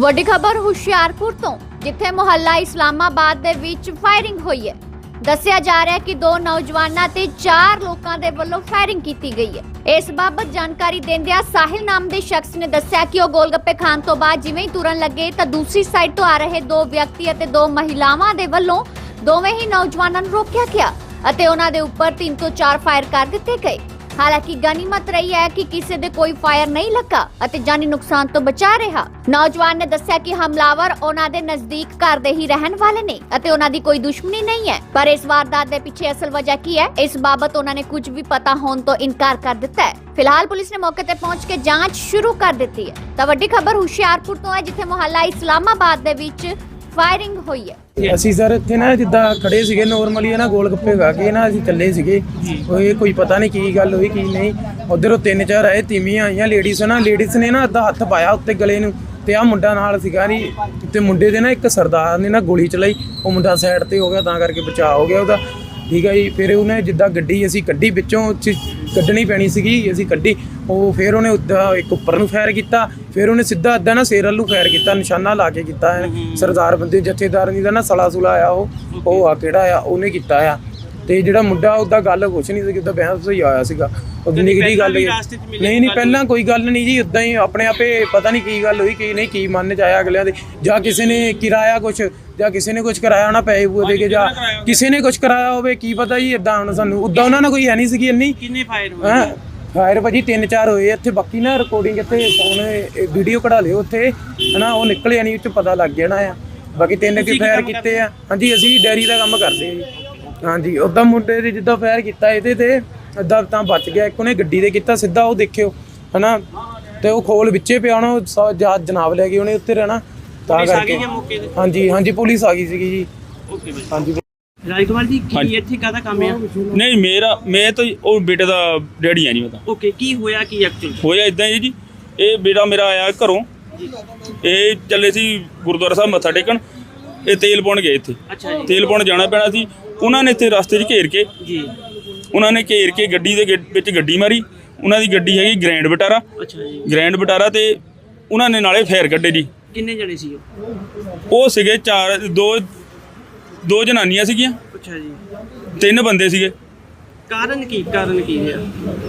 ਵੱਡੀ ਖਬਰ ਹੁਸ਼ਿਆਰਪੁਰ ਤੋਂ, ਜਿੱਥੇ ਮੁਹੱਲਾ ਇਸਲਾਮਾਬਾਦ ਦੇ ਵਿੱਚ ਫਾਇਰਿੰਗ ਹੋਈ ਹੈ। ਦੱਸਿਆ ਜਾ ਰਿਹਾ ਹੈ ਕਿ ਦੋ ਨੌਜਵਾਨਾਂ ਤੇ ਚਾਰ ਲੋਕਾਂ ਦੇ ਵੱਲੋਂ ਫਾਇਰਿੰਗ ਕੀਤੀ ਗਈ ਹੈ। ਇਸ ਬਾਬਤ ਜਾਣਕਾਰੀ ਦਿੰਦਿਆਂ ਸਾਹਿਲ ਨਾਮ ਦੇ ਸ਼ਖਸ ਨੇ ਦੱਸਿਆ ਕਿ ਉਹ ਗੋਲਗੱਪੇ ਖਾਣ ਤੋਂ ਬਾਅਦ ਜਿਵੇਂ ਹੀ ਤੁਰਨ ਲੱਗੇ ਤਾਂ ਦੂਸਰੀ ਸਾਈਡ ਤੋਂ ਆ ਰਹੇ ਦੋ ਵਿਅਕਤੀ ਅਤੇ ਦੋ ਮਹਿਲਾਵਾਂ ਦੇ ਵੱਲੋਂ ਦੋਵੇਂ ਹੀ ਨੌਜਵਾਨਾਂ ਨੂੰ ਰੋਕਿਆ ਗਿਆ ਅਤੇ ਉਹਨਾਂ ਦੇ ਉੱਪਰ ਤਿੰਨ ਤੋਂ ਚਾਰ ਫਾਇਰ ਕਰ ਦਿੱਤੇ ਗਏ। ਹਾਲਾਂਕਿ ਗਨੀਮਤ ਰਹੀ ਹੈ ਕਿ ਕਿਸੇ ਦੇ ਕੋਈ ਫਾਇਰ ਨਹੀਂ ਲੱਗਾ ਅਤੇ ਜਾਨੀ ਨੁਕਸਾਨ ਤੋਂ ਬਚਾ ਰਿਹਾ। ਨੌਜਵਾਨ ਨੇ ਦੱਸਿਆ ਕਿ ਹਮਲਾਵਰ ਉਹਨਾਂ ਦੇ ਨਜ਼ਦੀਕ ਘਰ ਦੇ ਹੀ ਰਹਿਣ ਵਾਲੇ ਨੇ ਅਤੇ ਉਹਨਾਂ ਦੀ ਕੋਈ ਦੁਸ਼ਮਣੀ ਨਹੀਂ ਹੈ। ਪਰ ਇਸ ਵਾਰਦਾਤ ਦੇ ਪਿੱਛੇ ਅਸਲ ਵਜ੍ਹਾ ਕੀ ਹੈ? ਇਸ ਬਾਬਤ ਉਹਨਾਂ ਨੇ ਕੁਝ ਵੀ ਪਤਾ ਹੋਣ ਤੋਂ ਇਨਕਾਰ ਕਰ ਦਿੱਤਾ ਹੈ। ਫਿਲਹਾਲ ਪੁਲਿਸ ਨੇ ਮੌਕੇ ਤੇ ਪਹੁੰਚ ਕੇ ਜਾਂਚ ਸ਼ੁਰੂ ਕਰ ਦਿੱਤੀ ਹੈ। ਤਾਂ ਵੱਡੀ ਖਬਰ ਹੁਸ਼ਿਆਰਪੁਰ ਤੋਂ ਹੈ, ਜਿੱਥੇ ਮੁਹੱਲਾ ਇਸਲਾਮਾਬਾਦ ਦੇ ਵਿੱਚ ਫਾਇਰਿੰਗ ਹੋਈ ਹੈ। ਅਸੀਂ ਸਰ ਇੱਥੇ ਨਾ ਜਿੱਦਾਂ ਖੜੇ ਸੀਗੇ ਨਾਰਮਲੀ ਨਾ ਗੋਲ ਗੱਪੇ ਖਾ ਕੇ ਨਾ ਅਸੀਂ ਚੱਲੇ ਸੀਗੇ। ਉਹ ਇਹ ਕੋਈ ਪਤਾ ਨਹੀਂ ਕੀ ਗੱਲ ਹੋਈ ਕੀ ਨਹੀਂ। ਉਧਰੋਂ ਤਿੰਨ ਚਾਰ ਆਏ ਤੀਵੀਆਂ ਆਈਆਂ ਲੇਡੀਜ਼ ਨਾ। ਲੇਡੀਜ਼ ਨੇ ਨਾ ਅੱਧਾ ਹੱਥ ਪਾਇਆ ਉੱਤੇ ਗਲੇ ਨੂੰ ਤੇ ਆ ਮੁੰਡਾ ਨਾਲ ਸੀਗਾ ਨਹੀਂ ਤੇ ਮੁੰਡੇ ਦੇ ਨਾ ਇੱਕ ਸਰਦਾਰ ਨੇ ਨਾ ਗੋਲੀ ਚਲਾਈ। ਉਹ ਮੁੰਡਾ ਸਾਈਡ ਤੇ ਹੋ ਗਿਆ ਤਾਂ ਕਰਕੇ ਬਚਾਅ ਹੋ ਗਿਆ ਉਹਦਾ। ਠੀਕ ਹੈ ਜੀ ਫਿਰ ਉਹਨੇ ਜਿੱਦਾਂ ਗੱਡੀ ਅਸੀਂ ਕੱਢੀ ਵਿੱਚੋਂ ਕੱਢਣੀ ਪੈਣੀ ਸੀਗੀ ਅਸੀਂ ਕੱਢੀ ਉਹ ਫਿਰ ਉਹਨੇ ਉੱਦਾਂ ਇੱਕ ਉੱਪਰ ਨੂੰ ਫਾਇਰ ਕੀਤਾ ਫਿਰ ਉਹਨੇ ਸਿੱਧਾ ਅੱਧਾ ਨਾ ਸਿਰ ਵੱਲੋਂ ਫਾਇਰ ਕੀਤਾ ਨਿਸ਼ਾਨਾ ਲਾ ਕੇ ਕੀਤਾ ਸਰਦਾਰ ਬੰਦੇ ਜਥੇਦਾਰ ਨਹੀਂ ਦਾ ਨਾ ਸਲਾ ਸੁਲਾ ਆਇਆ ਉਹ ਉਹ ਆ ਕਿਹੜਾ ਆ ਉਹਨੇ ਕੀਤਾ ਆ। ਤੇ ਜਿਹੜਾ ਮੁੰਡਾ ਉਹਦਾ ਗੱਲ ਕੁਛ ਨਹੀਂ ਸੀ ਕਿਦਾਂ ਬਹਿਸ ਹੀ ਆਇਆ ਸੀਗਾ। ਨਿਗੜੀ ਗੱਲ ਨਹੀਂ ਨਹੀਂ ਪਹਿਲਾਂ ਕੋਈ ਗੱਲ ਨਹੀਂ ਜੀ ਉਦਾਂ ਹੀ ਆਪਣੇ ਆਪੇ ਪਤਾ ਨਹੀਂ ਕੀ ਗੱਲ ਹੋਈ ਕੀ ਨਹੀਂ ਕੀ ਮਨ ਚ ਆਇਆ ਅਗਲਿਆਂ ਦੇ। ਜਾਂ ਕਿਸੇ ਨੇ ਕਿਰਾਇਆ ਕੁਛ ਜਾਂ ਕਿਸੇ ਨੇ ਕੁਛ ਕਰਾਇਆ ਹੋਣਾ ਪੈਸੇ ਪੂਏ ਦੇ ਕੇ ਜਾਂ ਕਿਸੇ ਨੇ ਕੁਛ ਕਰਾਇਆ ਹੋਵੇ ਕੀ ਪਤਾ ਜੀ ਇਦਾਂ ਹੁਣ ਸਾਨੂੰ ਉਦਾਂ ਉਹਨਾਂ ਨਾਲ ਕੋਈ ਹੈ ਨਹੀਂ ਸੀਗੀ ਇੰਨੀ। ਕਿੰਨੇ ਫਾਇਰ ਹੋਏ? ਹਾਂ? ਫਾਇਰ ਭਾਜੀ ਤਿੰਨ ਚਾਰ ਹੋਏ ਇੱਥੇ ਬਾਕੀ ਨਾ ਰਿਕਾਰਡਿੰਗ ਇੱਥੇ ਫੋਨ ਵੀਡੀਓ ਕਢਾ ਲਿਓ ਉੱਥੇ। ਹਨਾ ਉਹ ਨਿਕਲਿਆ ਨਹੀਂ ਉੱਚ ਪਤਾ ਲੱਗ ਜਾਣਾ ਆ। ਬਾਕੀ ਤਿੰਨ ਕਿ ਫਾਇਰ ਕੀਤੇ ਆ। ਹਾਂਜੀ ਅਸੀਂ ਡੈਰੀ ਦਾ ਕੰਮ ਕਰਦੇ ਆ ਜੀ। ਹਾਂਜੀ ਉਦਾਂ ਮੁੰਡੇ ਦੇ ਜਿੱਦਾਂ ਫਾਇਰ ਕੀਤਾ ਇਹਦੇ ਤੇ ਅੱਧਾ ਤਾਂ ਬਚ ਗਿਆ ਇੱਕ ਉਹਨੇ ਗੱਡੀ ਦੇ ਕੀਤਾ ਸਿੱਧਾ ਉਹ ਦੇਖਿਓ ਹਨਾ? ਤੇ ਉਹ ਖੋਲ ਵਿੱਚੇ ਪਿਆ ਹੋਣਾ ਉਹ ਜਨਾਬ ਲੈ ਗਏ ਉਹਨੇ ਉੱਤੇ ਰਹਿਣਾ। ਤਾਂ ਕਰਕੇ ਗਈ ਹਾਂਜੀ ਹਾਂਜੀ ਪੁਲਿਸ ਆ ਗਈ ਸੀਗੀ ਜੀ। Okay bye. ਹਾਂਜੀ। ਰਾਜਕੁਮਾਰ ਜੀ ਕੀ ਇੱਥੇ ਕਾਹਦਾ ਕੰਮ ਆ? ਨਹੀਂ ਮੇਰਾ ਮੈਂ ਤਾਂ ਉਹ ਬੇਟੇ ਦਾ ਡੈਡੀ ਆ ਜੀ ਮੈਂ ਤਾਂ। ਓਕੇ ਕੀ ਹੋਇਆ ਕੀ ਐਕਚੁਅਲ ਹੋਇਆ ਇਦਾਂ ਹੀ ਜੀ ਇਹ ਬੇਟਾ ਮੇਰਾ ਆਇਆ ਘਰੋਂ। ਇਹ ਚੱਲੇ ਸੀ ਗੁਰਦੁਆਰਾ ਸਾਹਿਬ ਮੱਥਾ ਟੇਕਣ ਇਹ ਤੇਲ ਪਾਉਣ ਗਏ ਇੱਥੇ। ਤੇਲ ਪਾਉਣ ਜਾਣਾ ਪੈਣਾ ਸੀ। ਉਹਨਾਂ ਨੇ ਇੱਥੇ ਰਸਤੇ 'ਚ ਘੇਰ ਕੇ ਜੀ। ਉਹਨਾਂ ਨੇ ਘੇਰ ਕੇ ਗੱਡੀ ਦੇ ਗੇ- ਵਿੱਚ ਗੱਡੀ ਮਾਰੀ। ਉਹਨਾਂ ਦੀ ਗੱਡੀ ਹੈਗੀ ਗ੍ਰੈਂਡ ਬਟਾਰਾ। ਅੱਛਾ ਜੀ। ਗ੍ਰੈਂਡ ਬਟਾਰਾ ਤੇ ਉਹਨਾਂ ਨੇ ਨਾਲੇ ਫੇਰ ਕੱਢੇ ਜੀ। ਕਿੰਨੇ ਜਣੇ ਸੀ ਉਹ? ਉਹ ਸੀਗੇ ਚਾਰ ਦੋ ਦੋ ਜਨਾਨੀਆਂ ਸੀਗੀਆਂ। ਅੱਛਾ ਜੀ। ਤਿੰਨ ਬੰਦੇ ਸੀਗੇ। ਕਾਰਨ ਕੀ ਕਾਰਨ ਕੀ ਹੈ?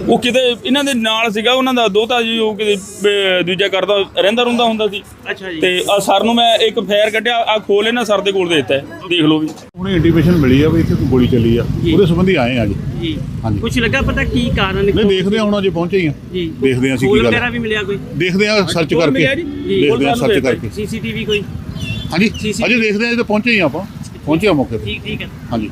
ਉਹ ਕਿਤੇ ਇਹਨਾਂ ਦੇ ਨਾਲ ਸੀਗਾ ਉਹਨਾਂ ਦਾ ਦੋਤਾ ਜੀ ਉਹ ਕਿਤੇ ਅਹ, ਦੂਜਾ ਕਰਦਾ ਰਹਿੰਦਾ ਰੁੰਦਾ ਹੁੰਦਾ ਸੀ। ਅੱਛਾ ਜੀ। ਤੇ ਆ ਸਰ ਨੂੰ ਮੈਂ ਇੱਕ ਫਾਇਰ ਕੱਢਿਆ ਆ ਖੋਲ ਇਹਨਾਂ ਸਰ ਦੇ ਕੋਲ ਦੇ ਦਿੱਤਾ ਹੈ। ਦੇਖ ਲਓ ਵੀ। ਉਹਨੇ ਇੰਟੀਮੇਸ਼ਨ ਮਿਲੀ ਆ ਵੀ ਇੱਥੇ ਕੋਈ ਗੋਲੀ ਚੱਲੀ ਆ। ਜੀ। ਉਹਦੇ ਸੰਬੰਧੀ ਆਏ ਆ ਜੀ। ਜੀ। ਹਾਂਜੀ। ਕੁਝ ਲੱਗਾ ਪਤਾ ਕੀ ਕਾਰਨ ਨਹੀਂ ਦੇਖਦੇ ਆ ਹੁਣ ਅਜੇ ਪਹੁੰਚੇ ਹੀ ਆ। ਜੀ। ਦੇਖਦੇ ਆ ਅਸੀਂ ਕੀ ਗੱਲ ਵਗੈਰਾ ਵੀ ਮਿਲਿਆ ਕੋਈ? ਦੇਖਦੇ ਆ ਸਰਚ ਹੋਰ ਕਰਕੇ। ਮਿਲਿਆ ਜੀ? ਦੇਖਦੇ ਆ ਸਰਚ ਕਰਕੇ। ਸੀਸੀਟੀਵੀ ਕੋਈ? ਹਾਂਜੀ। CCTV ਅਜੇ ਦੇਖਦੇ ਆ ਜਦੋਂ ਪਹੁੰਚੇ ਹੀ ਆ ਆਪਾਂ। ਪਹੁੰਚੇ ਆ ਮੌਕੇ ਤੇ। ਠੀਕ ਠੀਕ ਹੈ। ਹਾਂਜੀ।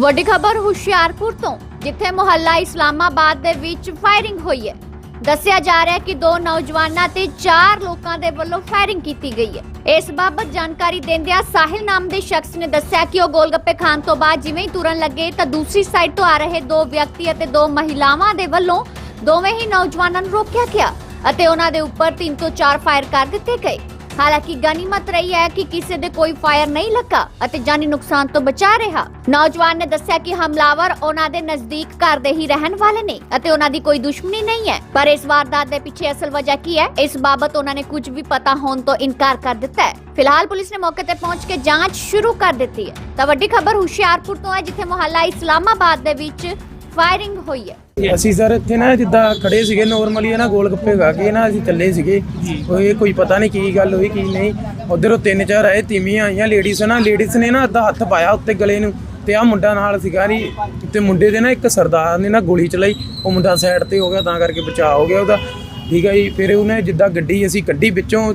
ਵੱਡੀ ਖਬਰ ਹੁਸ਼ਿਆਰਪੁਰ ਤੋਂ, ਜਿੱਥੇ ਮੁਹੱਲਾ ਇਸਲਾਮਾਬਾਦ ਦੇ ਵਿੱਚ ਫਾਇਰਿੰਗ ਹੋਈ ਹੈ। ਦੱਸਿਆ ਜਾ ਰਿਹਾ ਹੈ ਕਿ ਦੋ ਨੌਜਵਾਨਾਂ ਤੇ ਚਾਰ ਲੋਕਾਂ ਦੇ ਵੱਲੋਂ ਫਾਇਰਿੰਗ ਕੀਤੀ ਗਈ ਹੈ। ਇਸ ਬਾਬਤ ਜਾਣਕਾਰੀ ਦਿੰਦਿਆਂ ਸਾਹਿਲ ਨਾਮ ਦੇ ਸ਼ਖਸ ਨੇ ਦੱਸਿਆ ਕਿ ਉਹ ਗੋਲਗੱਪੇ ਖਾਣ ਤੋਂ ਬਾਅਦ ਜਿਵੇਂ ਹੀ ਤੁਰਨ ਲੱਗੇ ਤਾਂ ਦੂਸਰੀ ਸਾਈਡ ਤੋਂ ਆ ਰਹੇ ਦੋ ਵਿਅਕਤੀ ਅਤੇ ਦੋ ਮਹਿਲਾਵਾਂ ਦੇ ਵੱਲੋਂ ਦੋਵੇਂ ਹੀ ਨੌਜਵਾਨਾਂ ਨੂੰ ਰੋਕਿਆ ਗਿਆ ਅਤੇ ਉਹਨਾਂ ਦੇ ਉੱਪਰ ਤਿੰਨ ਤੋਂ ਚਾਰ ਫਾਇਰ ਕਰ ਦਿੱਤੇ ਗਏ। ਹਾਲਾਂਕਿ ਗਨੀਮਤ ਰਹੀ ਹੈ ਕਿ ਕਿਸੇ ਦੇ ਕੋਈ ਫਾਇਰ ਨਹੀਂ ਲੱਗਾ ਅਤੇ ਜਾਨੀ ਨੁਕਸਾਨ ਤੋਂ ਬਚਾ ਰਿਹਾ। ਨੌਜਵਾਨ ਨੇ ਦੱਸਿਆ ਕਿ ਹਮਲਾਵਰ ਉਹਨਾਂ ਦੇ ਨਜ਼ਦੀਕ ਘਰ ਦੇ ਹੀ ਰਹਿਣ ਵਾਲੇ ਨੇ ਅਤੇ ਉਹਨਾਂ ਦੀ ਕੋਈ ਦੁਸ਼ਮਣੀ ਨਹੀਂ ਹੈ। ਪਰ ਇਸ ਵਾਰਦਾਤ ਦੇ ਪਿੱਛੇ ਅਸਲ ਵਜ੍ਹਾ ਕੀ ਹੈ? ਇਸ ਬਾਬਤ ਉਹਨਾਂ ਨੇ ਕੁਝ ਵੀ ਪਤਾ ਹੋਣ ਤੋਂ ਇਨਕਾਰ ਕਰ ਦਿੱਤਾ ਹੈ। ਫਿਲਹਾਲ ਪੁਲਿਸ ਨੇ ਮੌਕੇ ਤੇ ਪਹੁੰਚ ਕੇ ਜਾਂਚ ਸ਼ੁਰੂ ਕਰ ਦਿੱਤੀ ਹੈ। ਤਾਂ ਵੱਡੀ ਖਬਰ ਹੁਸ਼ਿਆਰਪੁਰ ਤੋਂ ਹੈ, ਜਿੱਥੇ ਮੁਹੱਲਾ ਇਸਲਾਮਾਬਾਦ ਦੇ ਵਿੱਚ ਫਾਇਰਿੰਗ ਹੋਈ ਹੈ। ਅਸੀਂ ਸਰ ਇੱਥੇ ਨਾ ਜਿੱਦਾਂ ਖੜੇ ਸੀਗੇ ਨਾਰਮਲੀ ਨਾ ਗੋਲ ਗੱਪੇ ਖਾ ਕੇ ਨਾ ਅਸੀਂ ਚੱਲੇ ਸੀਗੇ। ਉਹ ਕੋਈ ਪਤਾ ਨਹੀਂ ਕੀ ਗੱਲ ਹੋਈ, ਕੀ ਨਹੀਂ। ਉਧਰੋਂ ਤਿੰਨ ਚਾਰ ਆਏ, ਤੀਵੀਆਂ ਆਈਆਂ ਲੇਡੀਜ਼ ਨਾ ਲੇਡੀਜ਼ ਨੇ ਨਾ ਅੱਧਾ ਹੱਥ ਪਾਇਆ ਉੱਤੇ ਗਲੇ ਨੂੰ, ਤੇ ਆ ਮੁੰਡਾ ਨਾਲ ਸੀਗਾ ਨਹੀਂ ਤੇ ਮੁੰਡੇ ਦੇ ਨਾ ਇੱਕ ਸਰਦਾਰ ਨੇ ਨਾ ਗੋਲੀ ਚਲਾਈ, ਉਹ ਮੁੰਡਾ ਸਾਈਡ ਤੇ ਹੋ ਗਿਆ, ਤਾਂ ਕਰਕੇ ਬਚਾਅ ਹੋ ਗਿਆ ਉਹਦਾ। ਠੀਕ ਹੈ ਜੀ ਫਿਰ ਉਹਨੇ ਜਿੱਦਾਂ ਗੱਡੀ ਅਸੀਂ ਕੱਢੀ ਵਿੱਚੋਂ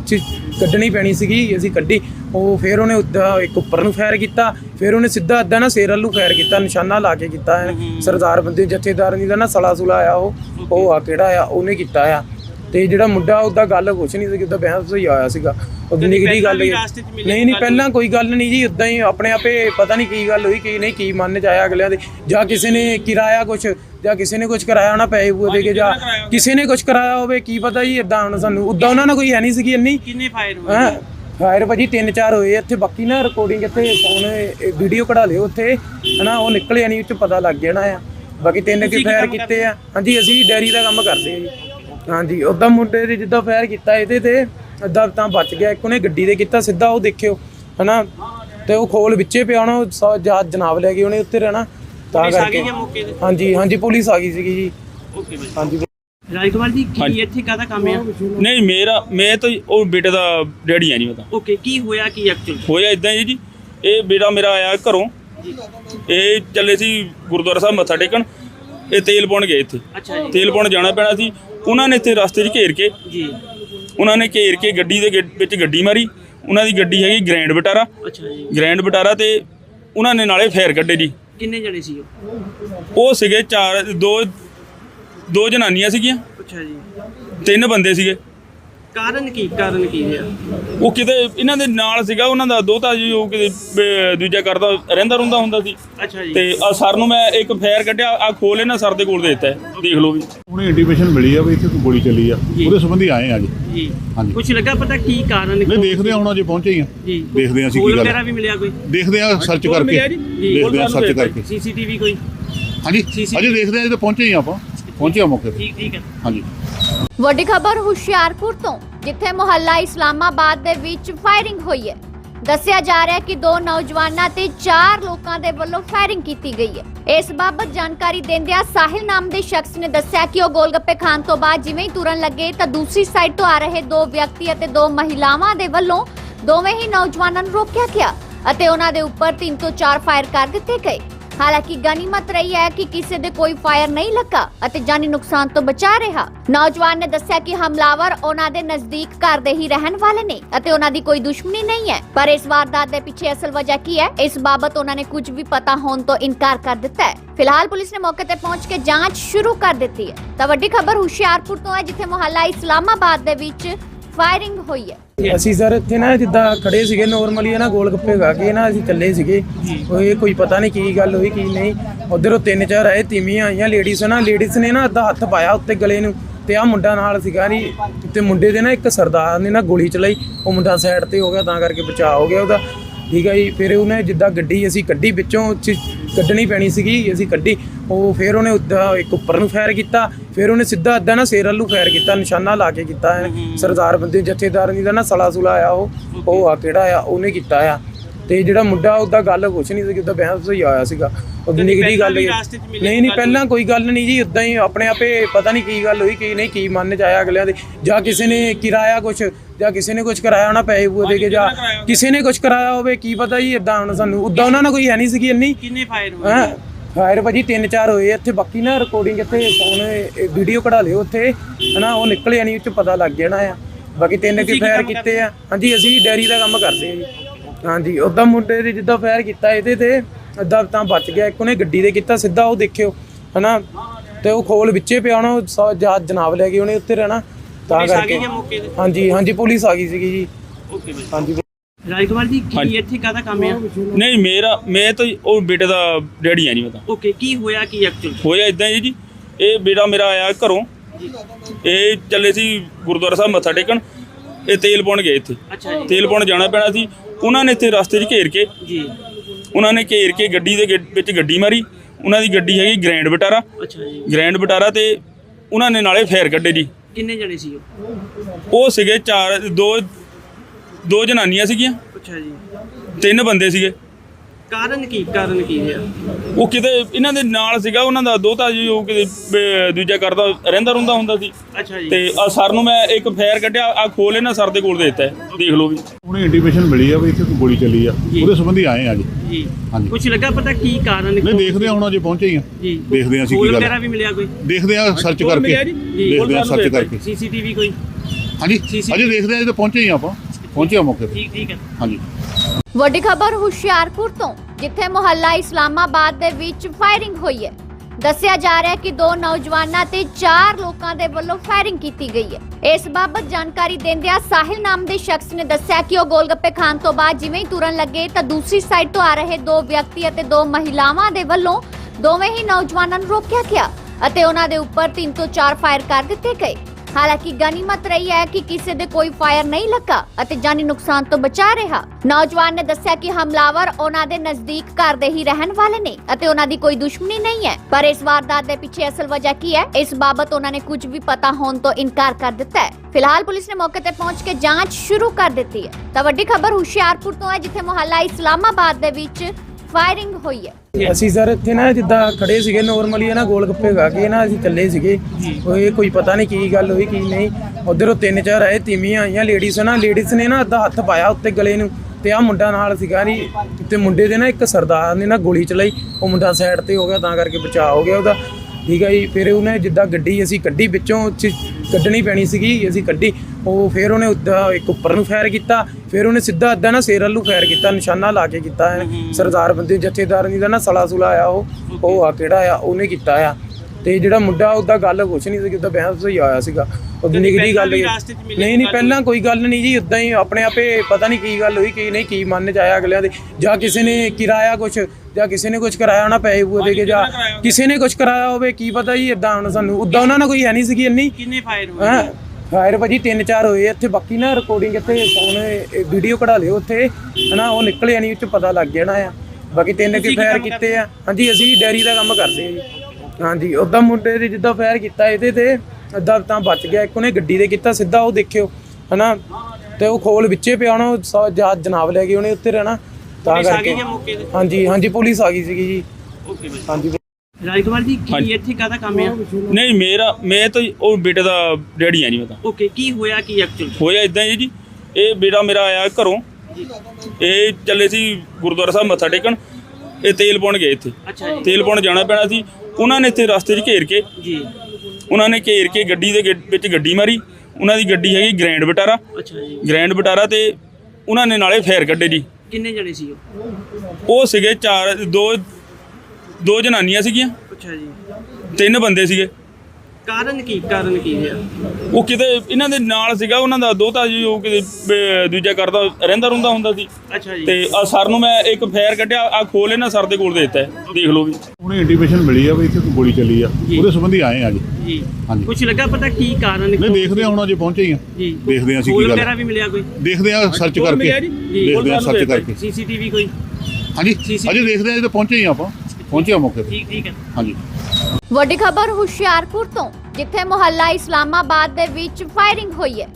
ਕੱਢਣੀ ਪੈਣੀ ਸੀਗੀ ਅਸੀਂ ਕੱਢੀ ਉਹ ਫਿਰ ਉਹਨੇ ਉੱਦਾਂ ਇੱਕ ਉੱਪਰ ਨੂੰ ਫਾਇਰ ਕੀਤਾ ਫਿਰ ਉਹਨੇ ਸਿੱਧਾ ਅੱਧਾ ਨਾ ਸਿਰ ਵੱਲੋਂ ਫਾਇਰ ਕੀਤਾ ਨਿਸ਼ਾਨਾ ਲਾ ਕੇ ਕੀਤਾ ਸਰਦਾਰ ਬੰਦੇ ਜਥੇਦਾਰ ਨਹੀਂ ਦਾ ਨਾ ਸਲਾ ਸੁਲਾ ਆਇਆ ਉਹ ਉਹ ਆ ਕਿਹੜਾ ਆ ਉਹਨੇ ਕੀਤਾ ਆ। ਤੇ ਜਿਹੜਾ ਮੁੰਡਾ ਉਹਦਾ ਗੱਲ ਕੁਛ ਨਹੀਂ ਸੀ ਕਿਦਾਂ ਬਹਿਸ ਹੀ ਆਇਆ ਸੀਗਾ। ਉਹ ਪਹਿਲਾਂ ਗੱਲ ਹੀ- ਨਹੀਂ ਨਹੀਂ ਪਹਿਲਾਂ ਕੋਈ ਗੱਲ ਨਹੀਂ ਜੀ ਉਦਾਂ ਹੀ ਆਪਣੇ ਆਪੇ ਪਤਾ ਨਹੀਂ ਕੀ ਗੱਲ ਹੋਈ ਕੀ ਨਹੀਂ ਕੀ ਮਨ ਚ ਆਇਆ ਅਗਲਿਆਂ ਦੇ। ਜਾਂ ਕਿਸੇ ਨੇ ਕਿਰਾਇਆ ਕੁਛ ਜਾਂ ਕਿਸੇ ਨੇ ਕੁਛ ਕਰਾਇਆ ਹੋਣਾ ਪੈਸੇ ਪੂਏ ਦੇ ਕੇ ਜਾਂ ਕਿਸੇ ਨੇ ਕੁਛ ਕਰਾਇਆ ਹੋਵੇ ਕੀ ਪਤਾ ਜੀ ਇਦਾਂ ਹੁਣ ਸਾਨੂੰ। ਉਦਾਂ ਉਹਨਾਂ ਨਾਲ ਕੋਈ ਹੈ ਨਹੀਂ ਸੀਗੀ ਇੰਨੀ। ਕਿੰਨੇ ਫਾਇਰ ਹੋਏ? ਹਾਂ? ਫਾਇਰ ਭਾਜੀ ਤਿੰਨ ਚਾਰ ਹੋਏ ਇੱਥੇ ਬਾਕੀ ਨਾ ਰਿਕਾਰਡਿੰਗ ਇੱਥੇ ਫੋਨ ਵੀਡੀਓ ਕਢਾ ਲਿਓ ਉੱਥੇ। ਹਨਾ ਉਹ ਨਿਕਲਿਆ ਨਹੀਂ ਉੱਚ ਪਤਾ ਲੱਗ ਜਾਣਾ ਆ। ਬਾਕੀ ਤਿੰਨ ਕਿ ਫਾਇਰ ਕੀਤੇ ਆ। ਹਾਂਜੀ ਅਸੀਂ ਡੈਰੀ ਦਾ ਕੰਮ ਕਰਦੇ ਆ ਜੀ। ਹਾਂਜੀ ਉਦਾਂ ਮੁੰਡੇ ਦੇ ਜਿੱਦਾਂ ਫਾਇਰ ਕੀਤਾ ਇਹਦੇ ਤੇ ਅੱਧਾ ਤਾਂ ਬਚ ਗਿਆ ਇੱਕ ਉਹਨੇ ਗੱਡੀ ਦੇ ਕੀਤਾ ਸਿੱਧਾ ਉਹ ਦੇਖਿਓ ਹਨਾ? ਤੇ ਉਹ ਖੋਲ ਵਿੱਚੇ ਪਿਆ ਉਹਨੂੰ ਸ- ਜਹਾਜ਼ ਜਨਾਬ ਲੈ ਗਏ ਉਹਨੇ ਉੱਤੇ ਰਹਿਣਾ ਤਾਂ ਕਰਕੇ। ਗਈ ਹਾਂਜੀ ਹਾਂਜੀ ਪੁਲਿਸ ਆ ਗਈ ਸੀਗੀ ਜੀ। Okay bye. ਹਾਂਜੀ। ਰਾਜ ਕੁਮਾਰ ਜੀ ਕੀ। ਇੱਥੇ ਕਾਹਦਾ ਕੰਮ ਆ? ਨਹੀਂ ਮੇਰਾ ਮੈਂ ਤਾਂ ਉਹ ਬੇਟੇ ਦਾ ਡੈਡੀ ਆ ਜੀ ਮੈਂ ਤਾਂ। ਓਕੇ ਕੀ ਹੋਇਆ ਕੀ ਐਕਚੁਅਲ ਹੋਇਆ ਇਦਾਂ ਜੀ ਇਹ ਬੇਟਾ ਮੇਰਾ ਆਇਆ ਘਰੋਂ। ਇਹ ਚੱਲੇ ਸੀ ਗੁਰਦੁਆਰਾ ਸਾਹਿਬ ਮੱਥਾ ਟੇਕਣ ਇਹ ਤੇਲ ਪਾਉਣ ਗਏ ਇੱਥੇ। ਜੀ। ਤੇਲ ਪਾਉਣ ਜਾਣਾ ਪੈਣਾ ਸੀ ਉਹਨਾਂ ਨੇ ਇੱਥੇ ਰਸਤੇ 'ਚ ਘੇਰ ਕੇ ਜੀ। ਉਹਨਾਂ ਨੇ ਘੇਰ ਕੇ ਗੱਡੀ ਦੇ ਗੇ- ਵਿੱਚ ਗੱਡੀ ਮਾਰੀ। ਉਹਨਾਂ ਦੀ ਗੱਡੀ ਹੈਗੀ ਗ੍ਰੈਂਡ ਬਟਾਰਾ। ਅੱਛਾ ਜੀ। ਗ੍ਰੈਂਡ ਬਟਾਰਾ ਤੇ ਉਹਨਾਂ ਨੇ ਨਾਲੇ ਫੇਰ ਕੱਢੇ ਜੀ। ਕਿੰਨੇ ਜਣੇ ਸੀ ਉਹ? ਉਹ ਸੀਗੇ ਚਾਰ ਦੋ ਦੋ ਜਨਾਨੀਆਂ ਸੀਗੀਆਂ। ਅੱਛਾ ਜੀ। ਤਿੰਨ ਬੰਦੇ ਸੀਗੇ। ਕਾਰਨ ਕੀ ਕਾਰਨ ਕੀ ਹੈ ਉਹ ਕਿਤੇ ਇਹਨਾਂ ਦੇ ਨਾਲ ਸੀਗਾ ਉਹਨਾਂ ਦਾ ਦੋਤਾ ਜੀ ਉਹ ਕਿਤੇ ਬ- ਦੂਜਾ ਕਰਦਾ ਰਹਿੰਦਾ ਰੁੰਦਾ ਹੁੰਦਾ ਸੀ। ਅੱਛਾ ਜੀ। ਤੇ ਆ ਸਰ ਨੂੰ ਮੈਂ ਇੱਕ ਫੇਰ ਕੱਢਿਆ ਆ ਖੋਲ ਇਹਨਾਂ ਸਰ ਦੇ ਕੋਲ ਦੇ ਦਿੱਤਾ ਹੈ। ਦੇਖ ਲਓ ਵੀ। ਉਹਨੇ ਇੰਟੀਮੇਸ਼ਨ ਮਿਲੀ ਆ ਵੀ ਇੱਥੇ ਕੋਈ ਗੋਲੀ ਚੱਲੀ ਆ। ਜੀ। ਉਹਦੇ ਸੰਬੰਧੀ ਆਏ ਆ ਜੀ। ਜੀ। ਹਾਂਜੀ। ਕੁਝ ਲੱਗਾ ਪਤਾ ਕੀ ਕਾਰਨ ਨਹੀਂ ਦੇਖਦੇ ਆ ਹੁਣ ਅਜੇ ਪਹੁੰਚੇ ਹੀ ਆ। ਜੀ। ਦੇਖਦੇ ਆ ਅਸੀਂ ਕੀ ਗੱਲ ਵਗੈਰਾ ਆ। ਵੀ ਮਿਲਿਆ ਕੋਈ? ਦੇਖਦੇ ਆ ਸਰਚ ਹੋਰ ਕਰਕੇ। ਮਿਲਿਆ ਜੀ? ਦੇਖਦੇ ਆ ਹੋਰ ਸਰਚ ਸਾਨੂੰ ਕਰਕੇ। ਸੀਸੀਟੀਵੀ ਕੋਈ? ਹਾਂਜੀ। CCTV ਅਜੇ ਦੇਖਦੇ ਆ ਜਦੋਂ ਪਹੁੰਚੇ ਹੀ ਆ ਆਪਾਂ। ਪਹੁੰਚੇ ਆ ਮੌਕੇ ਤੇ। ਠੀਕ ਠੀਕ ਹੈ ਹਾਂਜੀ। ਵੱਡੀ ਖਬਰ ਹੁਸ਼ਿਆਰਪੁਰ ਤੋਂ, ਜਿੱਥੇ ਮੁਹੱਲਾ ਇਸਲਾਮਾਬਾਦ ਦੇ ਵਿੱਚ ਫਾਇਰਿੰਗ ਹੋਈ ਹੈ। ਦੱਸਿਆ ਜਾ ਰਿਹਾ ਹੈ ਕਿ ਦੋ ਨੌਜਵਾਨਾਂ ਤੇ ਚਾਰ ਲੋਕਾਂ ਦੇ ਵੱਲੋਂ ਫਾਇਰਿੰਗ ਕੀਤੀ ਗਈ ਹੈ। ਇਸ ਬਾਬਤ ਜਾਣਕਾਰੀ ਦਿੰਦਿਆਂ ਸਾਹਿਲ ਨਾਮ ਦੇ ਸ਼ਖਸ ਨੇ ਦੱਸਿਆ ਕਿ ਉਹ ਗੋਲਗੱਪੇ ਖਾਣ ਤੋਂ ਬਾਅਦ ਜਿਵੇਂ ਹੀ ਤੁਰਨ ਲੱਗੇ ਤਾਂ ਦੂਸਰੀ ਸਾਈਡ ਤੋਂ ਆ ਰਹੇ ਦੋ ਵਿਅਕਤੀ ਅਤੇ ਦੋ ਮਹਿਲਾਵਾਂ ਦੇ ਵੱਲੋਂ ਦੋਵੇਂ ਹੀ ਨੌਜਵਾਨਾਂ ਨੂੰ ਰੋਕਿਆ ਗਿਆ ਅਤੇ ਉਹਨਾਂ ਦੇ ਉੱਪਰ ਤਿੰਨ ਤੋਂ ਚਾਰ ਫਾਇਰ ਕਰ ਦਿੱਤੇ ਗਏ। ਹਾਲਾਂਕਿ ਗਨੀਮਤ ਰਹੀ ਹੈ ਕਿ ਕਿਸੇ ਦੇ ਕੋਈ ਫਾਇਰ ਨਹੀਂ ਲੱਗਾ ਅਤੇ ਜਾਨੀ ਨੁਕਸਾਨ ਤੋਂ ਬਚਾ ਰਿਹਾ। ਨੌਜਵਾਨ ਨੇ ਦੱਸਿਆ ਕਿ ਹਮਲਾਵਰ ਉਹਨਾਂ ਦੇ ਨਜ਼ਦੀਕ ਘਰ ਦੇ ਹੀ ਰਹਿਣ ਵਾਲੇ ਨੇ ਅਤੇ ਉਹਨਾਂ ਦੀ ਕੋਈ ਦੁਸ਼ਮਣੀ ਨਹੀਂ ਹੈ। ਪਰ ਇਸ ਵਾਰਦਾਤ ਦੇ ਪਿੱਛੇ ਅਸਲ ਵਜ੍ਹਾ ਕੀ ਹੈ? ਇਸ ਬਾਬਤ ਉਹਨਾਂ ਨੇ ਕੁਝ ਵੀ ਪਤਾ ਹੋਣ ਤੋਂ ਇਨਕਾਰ ਕਰ ਦਿੱਤਾ ਹੈ। ਫਿਲਹਾਲ ਪੁਲਿਸ ਨੇ ਮੌਕੇ ਤੇ ਪਹੁੰਚ ਕੇ ਜਾਂਚ ਸ਼ੁਰੂ ਕਰ ਦਿੱਤੀ ਹੈ। ਤਾਂ ਵੱਡੀ ਖਬਰ ਹੁਸ਼ਿਆਰਪੁਰ ਤੋਂ ਹੈ, ਜਿੱਥੇ ਮੁਹੱਲਾ ਇਸਲਾਮਾਬਾਦ ਦੇ ਵਿੱਚ ਫਾਇਰਿੰਗ ਹੋਈ ਹੈ। ਅਸੀਂ ਸਰ ਇੱਥੇ ਨਾ ਜਿੱਦਾਂ ਖੜੇ ਸੀਗੇ ਨਾਰਮਲੀ ਨਾ ਗੋਲ ਗੱਪੇ ਖਾ ਕੇ ਨਾ ਅਸੀਂ ਚੱਲੇ ਸੀਗੇ। ਉਹ ਇਹ ਕੋਈ ਪਤਾ ਨਹੀਂ ਕੀ ਗੱਲ ਹੋਈ ਕੀ ਨਹੀਂ। ਉਧਰੋਂ ਤਿੰਨ ਚਾਰ ਆਏ ਤੀਵੀਆਂ ਆਈਆਂ ਲੇਡੀਜ਼ ਨਾ ਲੇਡੀਜ਼ ਨੇ ਨਾ ਅੱਧਾ ਹੱਥ ਪਾਇਆ ਉੱਤੇ ਗਲੇ ਨੂੰ ਤੇ ਆ ਮੁੰਡਾ ਨਾਲ ਸੀਗਾ ਨਹੀਂ ਤੇ ਮੁੰਡੇ ਦੇ ਨਾ ਇੱਕ ਸਰਦਾਰ ਨੇ ਨਾ ਗੋਲੀ ਚਲਾਈ। ਉਹ ਮੁੰਡਾ ਸਾਈਡ ਤੇ ਹੋ ਗਿਆ ਤਾਂ ਕਰਕੇ ਬਚਾਅ ਹੋ ਗਿਆ ਉਹਦਾ। ਠੀਕ ਹੈ ਜੀ ਫਿਰ ਉਹਨੇ ਜਿੱਦਾਂ ਗੱਡੀ ਅਸੀਂ ਕੱਢੀ ਵਿੱਚੋਂ ਕੱਢਣੀ ਪੈਣੀ ਸੀਗੀ ਅਸੀਂ ਕੱਢੀ ਉਹ ਫਿਰ ਉਹਨੇ ਉੱਦਾਂ ਇੱਕ ਉੱਪਰ ਨੂੰ ਫਾਇਰ ਕੀਤਾ ਫਿਰ ਉਹਨੇ ਸਿੱਧਾ ਅੱਧਾ ਨਾ ਸਿਰ ਵੱਲੋਂ ਫਾਇਰ ਕੀਤਾ ਨਿਸ਼ਾਨਾ ਲਾ ਕੇ ਕੀਤਾ ਸਰਦਾਰ ਬੰਦੇ ਜਥੇਦਾਰ ਨਹੀਂ ਦਾ ਨਾ ਸਲਾ ਸੁਲਾ ਆਇਆ ਉਹ ਉਹ ਆ ਕਿਹੜਾ ਆ ਉਹਨੇ ਕੀਤਾ ਆ। ਤੇ ਜਿਹੜਾ ਮੁੰਡਾ ਉਹਦਾ ਗੱਲ ਕੁਛ ਨਹੀਂ ਸੀ ਉਹਦਾ ਬਹਿਸ ਹੀ ਆਇਆ ਸੀਗਾ। ਉਹ ਕਦੇ ਨਿਗੜੀ ਪਹਿਲਾਂ ਗੱਲ ਨਹੀਂ ਨਹੀਂ ਪਹਿਲਾਂ ਕੋਈ ਗੱਲ ਨਹੀਂ ਜੀ ਉਦਾਂ ਹੀ ਆਪਣੇ ਆਪੇ ਪਤਾ ਨਹੀਂ ਕੀ ਗੱਲ ਹੋਈ ਕੀ ਨਹੀਂ ਕੀ ਮਨ ਚ ਆਇਆ ਅਗਲਿਆਂ ਦੇ। ਜਾਂ ਕਿਸੇ ਨੇ ਕਿਰਾਇਆ ਕੁਛ ਜਾਂ ਕਿਸੇ ਨੇ ਕੁਛ ਕਰਾਇਆ ਹੋਣਾ ਪੈਸੇ ਪੂਏ ਦੇ ਕੇ ਜਾਂ ਕਿਸੇ ਨੇ ਕੁਛ ਕਰਾਇਆ ਹੋਵੇ ਕੀ ਪਤਾ ਜੀ ਇਦਾਂ ਹੁਣ ਸਾਨੂੰ ਉਦਾਂ ਉਹਨਾਂ ਨਾਲ ਕੋਈ ਹੈ ਨਹੀਂ ਸੀਗੀ ਇੰਨੀ। ਕਿੰਨੇ ਫਾਇਰ ਹੋਏ? ਹਾਂ? ਫਾਇਰ ਭਾਜੀ ਤਿੰਨ ਚਾਰ ਹੋਏ ਇੱਥੇ ਬਾਕੀ ਨਾ ਰਿਕਾਰਡਿੰਗ ਇੱਥੇ ਫੋਨ ਵੀਡੀਓ ਕਢਾ ਲਿਓ ਉੱਥੇ ਹਨਾ ਉਹ ਨਿਕਲਿਆ ਨਹੀਂ ਉੱਚ ਪਤਾ ਲੱਗ ਜਾਣਾ ਆ। ਬਾਕੀ ਤਿੰਨ ਕਿ ਕੀ ਫਾਇਰ ਕੀਤੇ ਆ। ਹਾਂਜੀ ਅਸੀਂ ਡੈਰੀ ਦਾ ਕੰਮ ਕਰਦੇ ਆ ਜੀ। ਹਾਂਜੀ ਉਦਾਂ ਮੁੰਡੇ ਦੇ ਜਿੱਦਾਂ ਫਾਇਰ ਕੀਤਾ ਇਹਦੇ ਤੇ ਅੱਧਾ ਤਾਂ ਬਚ ਗਿਆ ਇੱਕ ਉਹਨੇ ਗੱਡੀ ਦੇ ਕੀਤਾ ਸਿੱਧਾ ਉਹ ਦੇਖਿਓ ਹਨਾ ਤੇ ਉਹ ਖੋਲ ਵਿੱਚੇ ਪਿਆ ਉਹਨੂੰ ਜਨਾਬ ਲੈ ਗਏ ਉਹਨੇ ਉੱਤੇ ਰਹਿਣਾ। ਤਾਂ ਪੁਲਿਸ ਆ ਕਰਕੇ। ਗਈ ਹੈ ਮੌਕੇ ਤੇ? ਹਾਂਜੀ ਹਾਂਜੀ ਪੁਲਿਸ ਆ ਗਈ ਸੀਗੀ ਜੀ। ਓਕੇ ਬਾਈ ਹਾਂਜੀ। ਰਾਜ ਕੁਮਾਰ ਜੀ ਕੀ ਹਾਂਜੀ। ਇੱਥੇ ਕਾਹਦਾ ਕੰਮ ਆ? ਨਹੀਂ ਮੇਰਾ ਮੈਂ ਤਾਂ ਉਹ ਬੇਟੇ ਦਾ ਡੈਡੀ ਆ ਜੀ ਮੈਂ ਤਾਂ। ਓਕੇ ਕੀ ਹੋਇਆ ਕੀ ਐਕਚੁਅਲ ਹੋਇਆ ਇਦਾਂ ਜੀ ਇਹ ਬੇਟਾ ਮੇਰਾ ਆਇਆ ਘਰੋਂ। ਇਹ ਚੱਲੇ ਸੀ ਗੁਰਦੁਆਰਾ ਸਾਹਿਬ ਮੱਥਾ ਟੇਕਣ। ਇਹ ਤੇਲ ਪਾਉਣ ਗਏ ਇੱਥੇ। ਅੱਛਾ ਜੀ। ਤੇਲ ਪਾਉਣ ਜਾਣਾ ਪੈਣਾ ਸੀ। ਉਹਨਾਂ ਨੇ ਇੱਥੇ ਰਸਤੇ 'ਚ ਘੇਰ ਕੇ ਜੀ। ਉਹਨਾਂ ਨੇ ਘੇਰ ਕੇ ਗੱਡੀ ਦੇ ਗੇ- ਵਿੱਚ ਗੱਡੀ ਮਾਰੀ। ਉਹਨਾਂ ਦੀ ਗੱਡੀ ਹੈਗੀ ਗ੍ਰੈਂਡ ਬਟਾਰਾ। ਅੱਛਾ ਜੀ। ਗ੍ਰੈਂਡ ਬਟਾਰਾ ਤੇ ਉਹਨਾਂ ਨੇ ਨਾਲੇ ਫੇਰ ਕੱਢੇ ਜੀ। ਕਿੰਨੇ ਜਣੇ ਸੀ ਉਹ? ਉਹ ਸੀਗੇ ਚਾਰ ਦੋ ਦੋ ਜਨਾਨੀਆਂ ਸੀਗੀਆਂ। ਅੱਛਾ ਜੀ। ਤਿੰਨ ਬੰਦੇ ਸੀਗੇ। ਕਾਰਨ ਕੀ ਕਾਰਨ ਕੀ ਹੈ? ਉਹ ਕਿਤੇ ਇਹਨਾਂ ਦੇ ਨਾਲ ਸੀਗਾ ਉਹਨਾਂ ਦਾ ਦੋਤਾ ਜੀ ਉਹ ਕਿਤੇ ਬ- ਦੂਜਾ ਕਰਦਾ ਰਹਿੰਦਾ ਰੁੰਦਾ ਹੁੰਦਾ ਸੀ। ਅੱਛਾ ਜੀ। ਤੇ ਆ ਸਰ ਨੂੰ ਮੈਂ ਇੱਕ ਫੇਰ ਕੱਢਿਆ ਆ ਖੋਲ ਇਹਨਾਂ ਸਰ ਦੇ ਕੋਲ ਦੇ ਦਿੱਤਾ ਹੈ। ਦੇਖ ਲਓ ਵੀ। ਉਹਨੇ ਇੰਟੀਮੇਸ਼ਨ ਮਿਲੀ ਆ ਵੀ ਇੱਥੇ ਕੋਈ ਗੋਲੀ ਚੱਲੀ ਆ। ਜੀ। ਉਹਦੇ ਸੰਬੰਧੀ ਆਏ ਆ ਜੀ। ਜੀ। ਹਾਂਜੀ। ਕੁਝ ਲੱਗਾ ਪਤਾ ਕੀ ਕਾਰਨ ਨਹੀਂ ਦੇਖਦੇ ਆ ਹੁਣ ਅਜੇ ਪਹੁੰਚੇ ਹੀ ਆ। ਜੀ। ਦੇਖਦੇ ਆ ਅਸੀਂ ਕੀ ਗੱਲ ਵਗੈਰਾ ਆ। ਵੀ ਮਿਲਿਆ ਕੋਈ? ਦੇਖਦੇ ਆ ਸਰਚ ਹੋਰ ਕਰਕੇ। ਮਿਲਿਆ ਜੀ? ਦੇਖਦੇ ਆ ਸਰਚ ਸਾਨੂੰ ਕਰਕੇ। ਸੀਸੀਟੀਵੀ ਕੋਈ? ਹਾਂਜੀ। CCTV ਅਜੇ ਦੇਖਦੇ ਆ ਜਦੋਂ ਪਹੁੰਚੇ ਹੀ ਆ ਆਪਾਂ। ਪਹੁੰਚੇ ਆ ਮੌਕੇ ਤੇ। ਠੀਕ ਠੀਕ ਹੈ। ਹਾਂਜੀ। ਵੱਡੀ ਖਬਰ ਹੁਸ਼ਿਆਰਪੁਰ ਤੋਂ, ਜਿੱਥੇ ਮੁਹੱਲਾ ਇਸਲਾਮਾਬਾਦ ਦੇ ਵਿੱਚ ਫਾਇਰਿੰਗ ਹੋਈ ਹੈ। ਦੱਸਿਆ ਜਾ ਰਿਹਾ ਹੈ ਕਿ ਦੋ ਨੌਜਵਾਨਾਂ ਤੇ ਚਾਰ ਲੋਕਾਂ ਦੇ ਵੱਲੋਂ ਫਾਇਰਿੰਗ ਕੀਤੀ ਗਈ ਹੈ। ਇਸ ਬਾਬਤ ਜਾਣਕਾਰੀ ਦਿੰਦਿਆਂ ਸਾਹਿਲ ਨਾਮ ਦੇ ਸ਼ਖਸ ਨੇ ਦੱਸਿਆ ਕਿ ਉਹ ਗੋਲਗੱਪੇ ਖਾਣ ਤੋਂ ਬਾਅਦ ਜਿਵੇਂ ਹੀ ਤੁਰਨ ਲੱਗੇ ਤਾਂ ਦੂਸਰੀ ਸਾਈਡ ਤੋਂ ਆ ਰਹੇ ਦੋ ਵਿਅਕਤੀ ਅਤੇ ਦੋ ਮਹਿਲਾਵਾਂ ਦੇ ਵੱਲੋਂ ਦੋਵੇਂ ਹੀ ਨੌਜਵਾਨਾਂ ਨੂੰ ਰੋਕਿਆ ਗਿਆ ਅਤੇ ਉਹਨਾਂ ਦੇ ਉੱਪਰ ਤਿੰਨ ਤੋਂ ਚਾਰ ਫਾਇਰ ਕਰ ਦਿੱਤੇ ਗਏ। ਹਾਲਾਂਕਿ ਗਨੀਮਤ ਰਹੀ ਹੈ ਕਿ ਕਿਸੇ ਦੇ ਕੋਈ ਫਾਇਰ ਨਹੀਂ ਲੱਗਾ ਅਤੇ ਜਾਨੀ ਨੁਕਸਾਨ ਤੋਂ ਬਚਾ ਰਿਹਾ। ਨੌਜਵਾਨ ਨੇ ਦੱਸਿਆ ਕਿ ਹਮਲਾਵਰ ਉਹਨਾਂ ਦੇ ਨਜ਼ਦੀਕ ਘਰ ਦੇ ਹੀ ਰਹਿਣ ਵਾਲੇ ਨੇ ਅਤੇ ਉਹਨਾਂ ਦੀ ਕੋਈ ਦੁਸ਼ਮਣੀ ਨਹੀਂ ਹੈ। ਪਰ ਇਸ ਵਾਰਦਾਤ ਦੇ ਪਿੱਛੇ ਅਸਲ ਵਜ੍ਹਾ ਕੀ ਹੈ? ਇਸ ਬਾਬਤ ਉਹਨਾਂ ਨੇ ਕੁਝ ਵੀ ਪਤਾ ਹੋਣ ਤੋਂ ਇਨਕਾਰ ਕਰ ਦਿੱਤਾ ਹੈ। ਫਿਲਹਾਲ ਪੁਲਿਸ ਨੇ ਮੌਕੇ ਤੇ ਪਹੁੰਚ ਕੇ ਜਾਂਚ ਸ਼ੁਰੂ ਕਰ ਦਿੱਤੀ ਹੈ। ਤਾਂ ਵੱਡੀ ਖਬਰ ਹੁਸ਼ਿਆਰਪੁਰ ਤੋਂ ਹੈ, ਜਿੱਥੇ ਮੁਹੱਲਾ ਇਸਲਾਮਾਬਾਦ ਦੇ ਵਿੱਚ ਫਾਇਰਿੰਗ ਹੋਈ ਹੈ। ਅਸੀਂ ਸਰ ਇੱਥੇ ਨਾ ਜਿੱਦਾਂ ਖੜੇ ਸੀਗੇ ਨੋਰਮਲੀ ਨਾ ਗੋਲ ਗੱਪੇ ਖਾ ਕੇ ਨਾ ਅਸੀਂ ਚੱਲੇ ਸੀਗੇ। ਉਹ ਕੋਈ ਪਤਾ ਨਹੀਂ ਕੀ ਗੱਲ ਹੋਈ, ਕੀ ਨਹੀਂ। ਉਧਰੋਂ ਤਿੰਨ ਚਾਰ ਆਏ ਤੀਵੀਆਂ ਆਈਆਂ ਲੇਡੀਜ਼ ਨਾ। ਲੇਡੀਜ਼ ਨੇ ਨਾ ਅੱਧਾ ਹੱਥ ਪਾਇਆ ਉੱਤੇ ਗਲੇ ਨੂੰ ਤੇ ਆ ਮੁੰਡਾ ਨਾਲ ਸੀਗਾ ਨਹੀਂ ਤੇ ਮੁੰਡੇ ਦੇ ਨਾ ਇੱਕ ਸਰਦਾਰ ਨੇ ਨਾ ਗੋਲੀ ਚਲਾਈ। ਉਹ ਮੁੰਡਾ ਸਾਈਡ ਤੇ ਹੋ ਗਿਆ, ਤਾਂ ਕਰਕੇ ਬਚਾਅ ਹੋ ਗਿਆ ਉਹਦਾ। ਠੀਕ ਹੈ ਜੀ ਫਿਰ ਉਹਨੇ ਜਿੱਦਾਂ ਗੱਡੀ ਅਸੀਂ ਕੱਢੀ ਵਿੱਚੋਂ ਚ- ਕੱਢਣੀ ਪੈਣੀ ਸੀਗੀ ਅਸੀਂ ਕੱਢੀ ਉਹ ਫਿਰ ਉਹਨੇ ਉੱਦਾਂ ਇੱਕ ਉੱਪਰ ਨੂੰ ਫਾਇਰ ਕੀਤਾ ਫਿਰ ਉਹਨੇ ਸਿੱਧਾ ਅੱਧਾ ਨਾ ਸਿਰ ਵੱਲੋਂ ਫਾਇਰ ਕੀਤਾ ਨਿਸ਼ਾਨਾ ਲਾ ਕੇ ਕੀਤਾ ਸਰਦਾਰ ਬੰਦੇ ਜਥੇਦਾਰ ਨਹੀਂ ਦਾ ਨਾ ਸਲਾ ਸੁਲਾ ਆਇਆ ਉਹ ਉਹ ਆ ਕਿਹੜਾ ਆ ਉਹਨੇ ਕੀਤਾ ਆ। ਤੇ ਜਿਹੜਾ ਮੁੰਡਾ ਉਹਦਾ ਗੱਲ ਕੁਛ ਨਹੀਂ ਸੀ ਕਿਦਾਂ ਬਹਿਸ ਹੀ ਆਇਆ ਸੀਗਾ। ਉਹ ਜਿਹੀ ਗੱਲ ਹੀ- ਨਹੀਂ ਨਹੀਂ ਪਹਿਲਾਂ ਕੋਈ ਗੱਲ ਨਹੀਂ ਜੀ ਉਦਾਂ ਹੀ ਆਪਣੇ ਆਪੇ ਪਤਾ ਨਹੀਂ ਕੀ ਗੱਲ ਹੋਈ ਕੀ ਨਹੀਂ ਕੀ ਮਨ ਚ ਆਇਆ ਅਗਲਿਆਂ ਦੇ। ਜਾਂ ਕਿਸੇ ਨੇ ਕਿਰਾਇਆ ਕੁਛ ਜਾਂ ਕਿਸੇ ਨੇ ਕੁਛ ਕਰਾਇਆ ਹੋਣਾ ਪੈਸੇ ਪੂਏ ਦੇ ਕੇ ਜਾਂ ਕਿਸੇ ਨੇ ਕੁਛ ਕਰਾਇਆ ਹੋਵੇ ਕੀ ਪਤਾ ਜੀ ਇਦਾਂ ਹੁਣ ਸਾਨੂੰ। ਉਦਾਂ ਉਹਨਾਂ ਨਾਲ ਕੋਈ ਹੈ ਨਹੀਂ ਸੀਗੀ ਇੰਨੀ। ਕਿੰਨੇ ਫਾਇਰ ਹੋਏ? ਹਾਂ? ਫਾਇਰ ਭਾਜੀ ਤਿੰਨ ਚਾਰ ਹੋਏ ਇੱਥੇ ਬਾਕੀ ਨਾ ਰਿਕਾਰਡਿੰਗ ਇੱਥੇ ਫੋਨ ਵੀਡੀਓ ਕਢਾ ਲਿਓ ਉੱਥੇ। ਹਨਾ ਉਹ ਨਿਕਲਿਆ ਨਹੀਂ ਉੱਚ ਪਤਾ ਲੱਗ ਜਾਣਾ ਆ। ਬਾਕੀ ਤਿੰਨ ਕਿ ਫਾਇਰ ਕੀਤੇ ਆ। ਹਾਂਜੀ ਅਸੀਂ ਡੈਰੀ ਦਾ ਕੰਮ ਕਰਦੇ ਆ ਜੀ। ਹਾਂਜੀ ਉਦਾਂ ਮੁੰਡੇ ਦੇ ਜਿੱਦਾਂ ਫਾਇਰ ਕੀਤਾ ਇਹਦੇ ਤੇ ਅੱਧਾ ਤਾਂ ਬਚ ਗਿਆ ਇੱਕ ਉਹਨੇ ਗੱਡੀ ਦੇ ਕੀਤਾ ਸਿੱਧਾ ਉਹ ਦੇਖਿਓ ਹਨਾ? ਤੇ ਉਹ ਖੋਲ ਵਿੱਚੇ ਪਿਆ ਉਹਨੂੰ ਸ- ਜਾ ਜਨਾਬ ਲੈ ਗਏ ਉਹਨੇ ਉੱਤੇ ਰਹਿਣਾ। ਤਾਂ ਕਰਕੇ। ਗਈ ਹਾਂਜੀ ਹਾਂਜੀ ਪੁਲਿਸ ਆ ਗਈ ਸੀਗੀ ਜੀ। ਹਾਂਜੀ। ਰਾਜਕੁਮਾਰ ਜੀ ਕੀ। ਇੱਥੇ ਕਾਹਦਾ ਕੰਮ ਆ? ਨਹੀਂ ਮੇਰਾ ਮੈਂ ਤਾਂ ਉਹ ਬੇਟੇ ਦਾ ਡੈਡੀ ਆ ਜੀ ਮੈਂ ਤਾਂ। ਓਕੇ ਕੀ ਹੋਇਆ ਕੀ ਐਕਚੁਅਲ ਹੋਇਆ ਇਦਾਂ ਹੀ ਜੀ ਇਹ ਬੇਟਾ ਮੇਰਾ ਆਇਆ ਘਰੋਂ। ਇਹ ਚੱਲੇ ਸੀ ਗੁਰਦੁਆਰਾ ਸਾਹਿਬ ਮੱਥਾ ਟੇਕਣ ਇਹ ਤੇਲ ਪਾਉਣ ਗਏ ਇੱਥੇ। ਤੇਲ ਪਾਉਣ ਜਾਣਾ ਪੈਣਾ ਸੀ ਉਹਨਾਂ ਨੇ ਇੱਥੇ ਰਸਤੇ 'ਚ ਘੇਰ ਕੇ ਜੀ। ਉਹਨਾਂ ਨੇ ਘੇਰ ਕੇ ਗੱਡੀ ਦੇ ਗੇ- ਵਿੱਚ ਗੱਡੀ ਮਾਰੀ। ਉਹਨਾਂ ਦੀ ਗੱਡੀ ਹੈਗੀ ਗ੍ਰੈਂਡ ਬਟਾਰਾ। ਅੱਛਾ ਜੀ। ਗ੍ਰੈਂਡ ਬਟਾਰਾ ਤੇ ਉਹਨਾਂ ਨੇ ਨਾਲੇ ਫੇਰ ਕੱਢੇ ਜੀ। ਕਿੰਨੇ ਜਣੇ ਸੀ ਉਹ? ਉਹ ਸੀਗੇ ਚਾਰ ਦੋ ਦੋ ਜਨਾਨੀਆਂ ਸੀਗੀਆਂ। ਅੱਛਾ ਜੀ। ਤਿੰਨ ਬੰਦੇ ਸੀਗੇ। ਕਾਰਨ ਕੀ ਕਾਰਨ ਕੀ ਹੈ? ਉਹ ਕਿਤੇ ਇਹਨਾਂ ਦੇ ਨਾਲ ਸੀਗਾ ਉਹਨਾਂ ਦਾ ਦੋਤਾ ਜੀ ਉਹ ਕਿਤੇ ਬ- ਦੂਜਾ ਕਰਦਾ ਰਹਿੰਦਾ ਰੁੰਦਾ ਹੁੰਦਾ ਸੀ। ਅੱਛਾ ਜੀ। ਤੇ ਆ ਸਰ ਨੂੰ ਮੈਂ ਇੱਕ ਫੇਰ ਕੱਢਿਆ ਆ ਖੋਲ ਇਹਨਾਂ ਸਰ ਦੇ ਕੋਲ ਦੇ ਦਿੱਤਾ ਹੈ। ਦੇਖ ਲਓ ਵੀ। ਉਹਨੇ ਇੰਟੀਮੇਸ਼ਨ ਮਿਲੀ ਆ ਵੀ ਇੱਥੇ ਕੋਈ ਗੋਲੀ ਚੱਲੀ ਆ। ਜੀ। ਉਹਦੇ ਸੰਬੰਧੀ ਆਏ ਆ ਜੀ। ਜੀ। ਹਾਂਜੀ। ਕੁਝ ਲੱਗਾ ਪਤਾ ਕੀ ਕਾਰਨ ਨਹੀਂ ਦੇਖਦੇ ਆ ਹੁਣ ਅਜੇ ਪਹੁੰਚੇ ਹੀ ਆ। ਜੀ। ਦੇਖਦੇ ਆ ਅਸੀਂ ਕੀ ਗੱਲ ਵਗੈਰਾ ਆ। ਵੀ ਮਿਲਿਆ ਕੋਈ? ਦੇਖਦੇ ਆ ਸਰਚ ਕਰਕੇ ਮਿਲਿਆ ਜੀ? ਦੇਖਦੇ ਆ ਸਰਚ ਕਰਕੇ। ਸੀਸੀਟੀਵੀ ਕੋਈ? ਹਾਂਜੀ। CCTV ਅਜੇ ਦੇਖਦੇ ਆ ਜਦੋਂ ਪਹੁੰਚੇ ਹੀ ਆ ਆਪਾਂ। ਪਹੁੰਚੇ ਆ ਮੌਕੇ ਤੇ। ਠੀਕ ਠੀਕ ਹੈ। ਹਾਂਜੀ। ਵੱਡੀ ਖਬਰ ਹੁਸ਼ਿਆਰਪੁਰ ਤੋਂ ਜਿੱਥੇ ਮੁਹੱਲਾ ਇਸਲਾਮਾਬਾਦ ਦੇ ਵਿੱਚ ਫਾਇਰਿੰਗ ਹੋਈ ਹੈ।